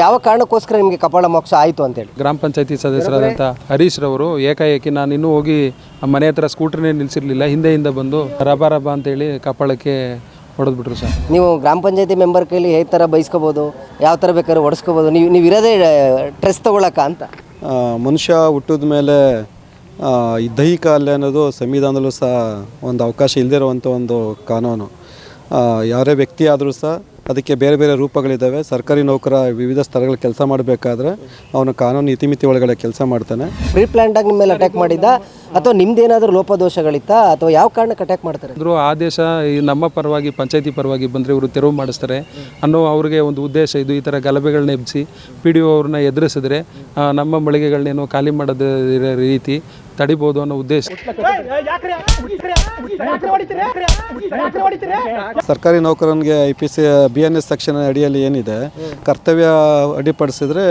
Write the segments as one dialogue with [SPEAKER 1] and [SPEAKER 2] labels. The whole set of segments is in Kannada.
[SPEAKER 1] ಯಾವ ಕಾರಣಕ್ಕೋಸ್ಕರ ನಿಮಗೆ ಕಪಾಳ ಮೋಕ್ಷ ಆಯಿತು ಅಂತೇಳಿ
[SPEAKER 2] ಗ್ರಾಮ ಪಂಚಾಯತಿ ಸದಸ್ಯರಾದಂಥ ಹರೀಶ್ ರವರು ಏಕಾಏಕಿ ನಾನು ಇನ್ನೂ ಹೋಗಿ ಆ ಮನೆ ಹತ್ರ ಸ್ಕೂಟ್ರನ್ನೇ ನಿಲ್ಲಿಸಿರ್ಲಿಲ್ಲ ಹಿಂದೆಯಿಂದ ಬಂದು ರಬ ರಬ ಅಂತೇಳಿ ಕಪಾಳಕ್ಕೆ ಹೊಡೆದ್ಬಿಟ್ರು ಸರ್.
[SPEAKER 1] ನೀವು ಗ್ರಾಮ ಪಂಚಾಯತಿ ಮೆಂಬರ್ ಕೈಲಿ ಹೇಗೆ ಥರ ಬೈಸ್ಕೋಬೋದು ಯಾವ ಥರ ಬೇಕಾದ್ರೂ ಹೊಡೆಸ್ಕೋಬೋದು ನೀವು ನೀವು ಇರೋದೇ ಟ್ರೆಸ್ ತೊಗೊಳಕ ಅಂತ?
[SPEAKER 3] ಮನುಷ್ಯ ಹುಟ್ಟಿದ ಮೇಲೆ ಈ ದೈಹಿಕ ಅಲ್ಲ ಅನ್ನೋದು ಸಂವಿಧಾನದಲ್ಲೂ ಸಹ ಒಂದು ಅವಕಾಶ ಇಲ್ಲದಿರುವಂಥ ಒಂದು ಕಾನೂನು. ಯಾರೇ ವ್ಯಕ್ತಿ ಆದರೂ ಸಹ ಅದಕ್ಕೆ ಬೇರೆ ಬೇರೆ ರೂಪಗಳಿದ್ದಾವೆ. ಸರ್ಕಾರಿ ನೌಕರ ವಿವಿಧ ಸ್ತರಗಳಲ್ಲಿ ಕೆಲಸ ಮಾಡಬೇಕಾದ್ರೆ ಅವನು ಕಾನೂನು ಇತಿಮಿತಿ ಒಳಗಡೆ ಕೆಲಸ ಮಾಡ್ತಾನೆ.
[SPEAKER 1] ಪ್ರೀ ಪ್ಲ್ಯಾಂಡಾಗಿ ನಿಮ್ಮ ಮೇಲೆ ಅಟ್ಯಾಕ್ ಮಾಡಿದ್ದ? ಅಥವಾ ನಿಮ್ದೇನಾದರೂ ಲೋಪದೋಷಗಳಿತ್ತಾ? ಅಥವಾ ಯಾವ ಕಾರಣಕ್ಕೆ ಅಟ್ಯಾಕ್ ಮಾಡ್ತಾರೆ?
[SPEAKER 2] ಅಂದರೂ ಆದೇಶ ಈ ನಮ್ಮ ಪರವಾಗಿ ಪಂಚಾಯತಿ ಪರವಾಗಿ ಬಂದರೆ ಇವರು ತೆರವು ಮಾಡಿಸ್ತಾರೆ. ಅನ್ನೋ ಅವ್ರಿಗೆ ಒಂದು ಉದ್ದೇಶ ಇದು ಈ ಥರ ಗಲಭೆಗಳನ್ನ ಎಬ್ಬಿಸಿ ಪಿ ಡಿ ಒ ಅವ್ರನ್ನ ಎದುರಿಸಿದ್ರೆ ನಮ್ಮ ಮಳಿಗೆಗಳನ್ನೇನು ಖಾಲಿ ಮಾಡೋದ ಇರೋ ರೀತಿ ತಡಿಬೋದು ಅನ್ನೋ ಉದ್ದೇಶ.
[SPEAKER 3] ಸರ್ಕಾರಿ ನೌಕರನಿಗೆ I P C, B N S section ಅಡಿಯಲ್ಲಿ ಏನಿದೆ, ಕರ್ತವ್ಯ ಅಡಿಪಡಿಸಿದ್ರೆ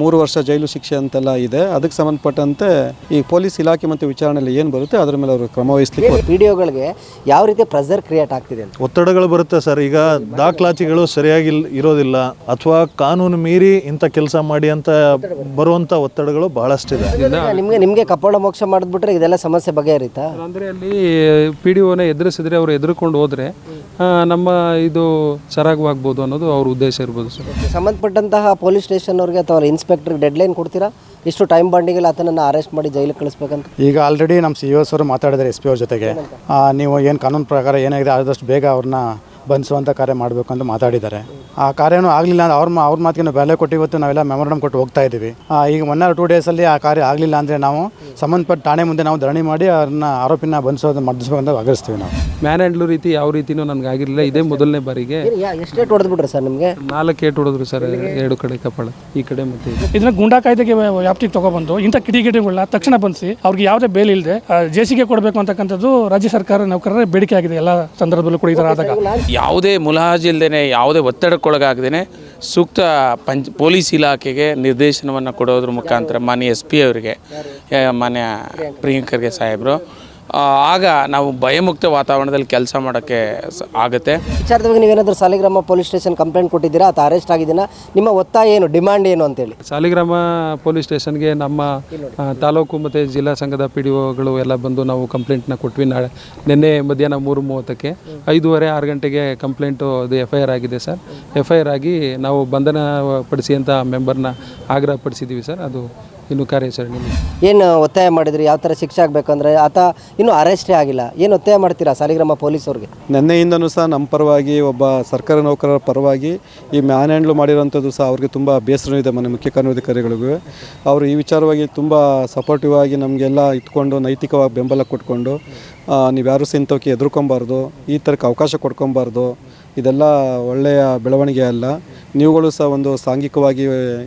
[SPEAKER 3] ಮೂರು ವರ್ಷ ಜೈಲು ಶಿಕ್ಷೆ ಅಂತೆಲ್ಲ ಇದೆ. ಅದಕ್ಕೆ ಸಂಬಂಧಪಟ್ಟಂತೆ ಈ ಪೊಲೀಸ್ ಇಲಾಖೆ ಮತ್ತು ವಿಚಾರಣೆಯಲ್ಲಿ ಏನು ಬರುತ್ತೆ ಅದರ ಮೇಲೆ ಅವರು ಕ್ರಮ ವಹಿಸ್ಲಿಕ್ಕೆ
[SPEAKER 1] ವಿಡಿಯೋಗಳಿಗೆ ಯಾವ ರೀತಿ ಪ್ರೆಸರ್ ಕ್ರಿಯೇಟ್ ಆಗ್ತಿದೆ ಅಂತ?
[SPEAKER 4] ಒತ್ತಡಗಳು ಬರುತ್ತೆ ಸರ್. ಈಗ ದಾಖಲಾತಿಗಳು ಸರಿಯಾಗಿ ಇರೋದಿಲ್ಲ. ಅಥವಾ ಕಾನೂನು ಮೀರಿ ಇಂಥ ಕೆಲಸ ಮಾಡಿ ಅಂತ ಬರುವಂಥ ಒತ್ತಡಗಳು ಬಹಳಷ್ಟಿದೆ.
[SPEAKER 1] ನಿಮಗೆ ನಿಮಗೆ ಕಪ್ಪಳ ಮೋಕ್ಷ ಮಾಡಿದ್ಬಿಟ್ರೆ ಇದೆಲ್ಲ ಸಮಸ್ಯೆ ಬಗೆಹರಿತಾ?
[SPEAKER 2] ಅಂದರೆ ಅಲ್ಲಿ ಪಿ ಡಿ ಒನ ಎದುರಿಸಿದ್ರೆ ಅವರು ಎದುರುಕೊಂಡು ಹೋದರೆ ನಮ್ಮ ಇದು ಸರಾಗವಾಗ್ಬೋದು ಅನ್ನೋದು ಅವ್ರ ಉದ್ದೇಶ ಇರ್ಬೋದು ಸರ್.
[SPEAKER 1] ಸಂಬಂಧಪಟ್ಟಂತಹ ಪೊಲೀಸ್ ಸ್ಟೇಷನ್ ಅವ್ರಿಗೆ ಅಥವಾ ಡೆಡ್ ಲೈನ್ ಕೊಡ್ತೀರಾ? ಇಷ್ಟು ಟೈಮ್ ಬಂಡಿಗೆಲ್ಲ ಆತನನ್ನು ಅರೆಸ್ಟ್ ಮಾಡಿ ಜೈಲಿಗೆ ಕಳಿಸ್ಬೇಕಂತ.
[SPEAKER 5] ಈಗ ಆಲ್ರೆಡಿ ನಮ್ಮ ಸಿ ಎಸ್ ಅವರು ಮಾತಾಡಿದ್ದಾರೆ ಎಸ್ ಪಿ ಅವ್ರ ಜೊತೆಗೆ. ಆ, ನೀವು ಏನು ಕಾನೂನು ಪ್ರಕಾರ ಏನಾಗಿದೆ ಆದಷ್ಟು ಬೇಗ ಅವ್ರನ್ನ ಬಂಧಿಸುವಂಥ ಕಾರ್ಯ ಮಾಡಬೇಕು ಅಂತ ಮಾತಾಡಿದ್ದಾರೆ. ಆ ಕಾರ್ಯನೂ ಆಗಲಿಲ್ಲ ಅಂದ್ರೆ ಅವ್ರ ಮಾ- ಅವ್ರ ಮಾತಿಗೆ ನಾವು ಬೆಲೆ ಕೊಟ್ಟು ಇವತ್ತು ನಾವೆಲ್ಲ ಮೆಮೊರಂಡಮ್ ಕೊಟ್ಟು ಹೋಗ್ತಾ ಇದ್ದೀವಿ ಈಗ ಒನ್ ಆರ್ ಟೂ ಡೇಸಲ್ಲಿ ಆ ಕಾರ್ಯ ಆಗಲಿಲ್ಲ ಅಂದರೆ ನಾವು ಸಂಬಂಧಪಟ್ಟ ಠಾಣೆ ಮುಂದೆ ನಾವು ಧರಣಿ ಮಾಡಿ ಅವ್ರನ್ನ ಆರೋಪಿನ ಬಂಧಿಸೋದು ಅಂತ ಆಗ್ರಹಿಸ್ತೀವಿ ನಾವು.
[SPEAKER 2] ಮ್ಯಾನ್ ಹ್ಯಾಂಡ್ಲು ರೀತಿ ಯಾವ ರೀತಿನೂ ನನಗೆ ಆಗಿರಲಿಲ್ಲ. ಇದೇ ಮೊದಲನೇ ಬಾರಿಗೆ.
[SPEAKER 1] ಎಷ್ಟೇ ಹೊಡೆದ್ಬಿಟ್ರೆ ಸರ್ ನಿಮಗೆ?
[SPEAKER 2] ನಾಲ್ಕು ಏಟ್ ಹೊಡೆದ್ರು ಸರ್ ಎರಡು ಕಡೆ ಕಪಾಳ. ಈ ಕಡೆ ಮತ್ತೆ
[SPEAKER 6] ಇದನ್ನ ಗುಂಡಾ ಕಾಯ್ದೆಗೆ ವ್ಯಾಪ್ತಿಗೆ ತಗೊಬಂದು ಇಂಥ ಕಿಡಿಗೇಡಿಗಳನ್ನ ತಕ್ಷಣ ಬಂಧಿಸಿ ಅವ್ರಿಗೆ ಯಾವುದೇ ಬೇಲ್ ಇಲ್ಲದೆ ಜೆಸಿಗೆ ಕೊಡಬೇಕು ಅಂತಕ್ಕಂಥದ್ದು ರಾಜ್ಯ ಸರ್ಕಾರ ನೌಕರರ ಬೇಡಿಕೆ ಆಗಿದೆ. ಎಲ್ಲ ಸಂದರ್ಭದಲ್ಲೂ ಕೂಡ ಇದರ ಥರ ಆದಾಗ
[SPEAKER 7] ಯಾವುದೇ ಮುಲಾಜಿಲ್ದೇ ಯಾವುದೇ ಒತ್ತಡಕ್ಕೊಳಗಾಗದೇ ಸೂಕ್ತ ಪಂಚ್, ಪೊಲೀಸ್ ಇಲಾಖೆಗೆ ನಿರ್ದೇಶನವನ್ನು ಕೊಡೋದ್ರ ಮುಖಾಂತರ ಮಾನ್ಯ ಎಸ್ ಪಿ ಅವರಿಗೆ ಮಾನ್ಯ ಪ್ರಿಯಾಂಕರ್ಗೆ ಸಾಹೇಬರು ಆಗ ನಾವು ಭಯಮುಕ್ತ ವಾತಾವರಣದಲ್ಲಿ ಕೆಲಸ ಮಾಡೋಕ್ಕೆ ಸ- ಆಗುತ್ತೆ.
[SPEAKER 1] ವಿಚಾರದ ಬಗ್ಗೆ ನೀವೇನಾದರೂ ಸಾಲಿಗ್ರಾಮ ಪೊಲೀಸ್ ಸ್ಟೇಷನ್ ಕಂಪ್ಲೇಂಟ್ ಕೊಟ್ಟಿದ್ದೀರಾ? ಅಥವಾ ಅರೆಸ್ಟ್ ಆಗಿದ್ದೀನ ನಿಮ್ಮ ಒತ್ತಾಯ ಏನು? ಡಿಮ್ಯಾಂಡ್ ಏನು ಅಂತೇಳಿ.
[SPEAKER 2] ಸಾಲಿಗ್ರಾಮ ಪೊಲೀಸ್ ಸ್ಟೇಷನ್ಗೆ ನಮ್ಮ ಆ, ತಾಲೂಕು ಮತ್ತು ಜಿಲ್ಲಾ ಸಂಘದ ಪಿ ಡಿ ಒಗಳು ಎಲ್ಲ ಬಂದು ನಾವು ಕಂಪ್ಲೇಂಟ್ನ ಕೊಟ್ವಿ ನಾಳೆ ನಿನ್ನೆ ಮಧ್ಯಾಹ್ನ ಮೂರು ಮೂವತ್ತಕ್ಕೆ. ಐದೂವರೆ ಆರು ಗಂಟೆಗೆ ಕಂಪ್ಲೇಂಟು ಅದು ಎಫ್ ಐ ಆರ್ ಆಗಿದೆ ಸರ್. ಎಫ್ ಐ ಆರ್ ಆಗಿ ನಾವು ಬಂಧನ ಪಡಿಸಿ ಅಂತ ಮೆಂಬರ್ನ ಆಗ್ರಹ ಪಡಿಸಿದ್ದೀವಿ ಸರ್. ಅದು ಇನ್ನು ಕಾರ್ಯಾಚರಣೆ
[SPEAKER 1] ಏನು ಒತ್ತಾಯ ಮಾಡಿದ್ರಿ? ಯಾವ ಥರ ಶಿಕ್ಷೆ ಆಗಬೇಕಂದ್ರೆ ಆತ ಇನ್ನೂ ಅರೆಸ್ಟೇ ಆಗಿಲ್ಲ. ಏನು ಒತ್ತಾಯ ಮಾಡ್ತೀರಾ ಸಾಲಿಗ್ರಾಮ ಪೊಲೀಸ್ ಅವ್ರಿಗೆ?
[SPEAKER 3] ನಿನ್ನೆಯಿಂದನೂ ಸಹ ನಮ್ಮ ಪರವಾಗಿ ಒಬ್ಬ ಸರ್ಕಾರಿ ನೌಕರರ ಪರವಾಗಿ ಈ ಮ್ಯಾನ್ ಹ್ಯಾಂಡ್ಲು ಮಾಡಿರೋಂಥದ್ದು ಸಹ ಅವ್ರಿಗೆ ತುಂಬ ಬೇಸರ ಇದೆ ಮನೆ ಮುಖ್ಯ ಕಾರ್ಯಾಧಿಕಾರಿಗಳಿಗೂ ಅವರು ಈ ವಿಚಾರವಾಗಿ ತುಂಬ ಸಪೋರ್ಟಿವ್ ಆಗಿ ನಮಗೆಲ್ಲ ಇಟ್ಕೊಂಡು ನೈತಿಕವಾಗಿ ಬೆಂಬಲ ಕೊಟ್ಕೊಂಡು ನೀವು ಯಾರು ಸಹ ಇಂಥವಕ್ಕೆ ಎದುರ್ಕೊಬಾರ್ದು ಈ ಥರಕ್ಕೆ ಅವಕಾಶ ಕೊಡ್ಕೊಬಾರ್ದು ಇದೆಲ್ಲ ಒಳ್ಳೆಯ ಬೆಳವಣಿಗೆ ಅಲ್ಲ. ನೀವುಗಳು ಸಹ ಒಂದು ಸಾಂಘಿಕವಾಗಿ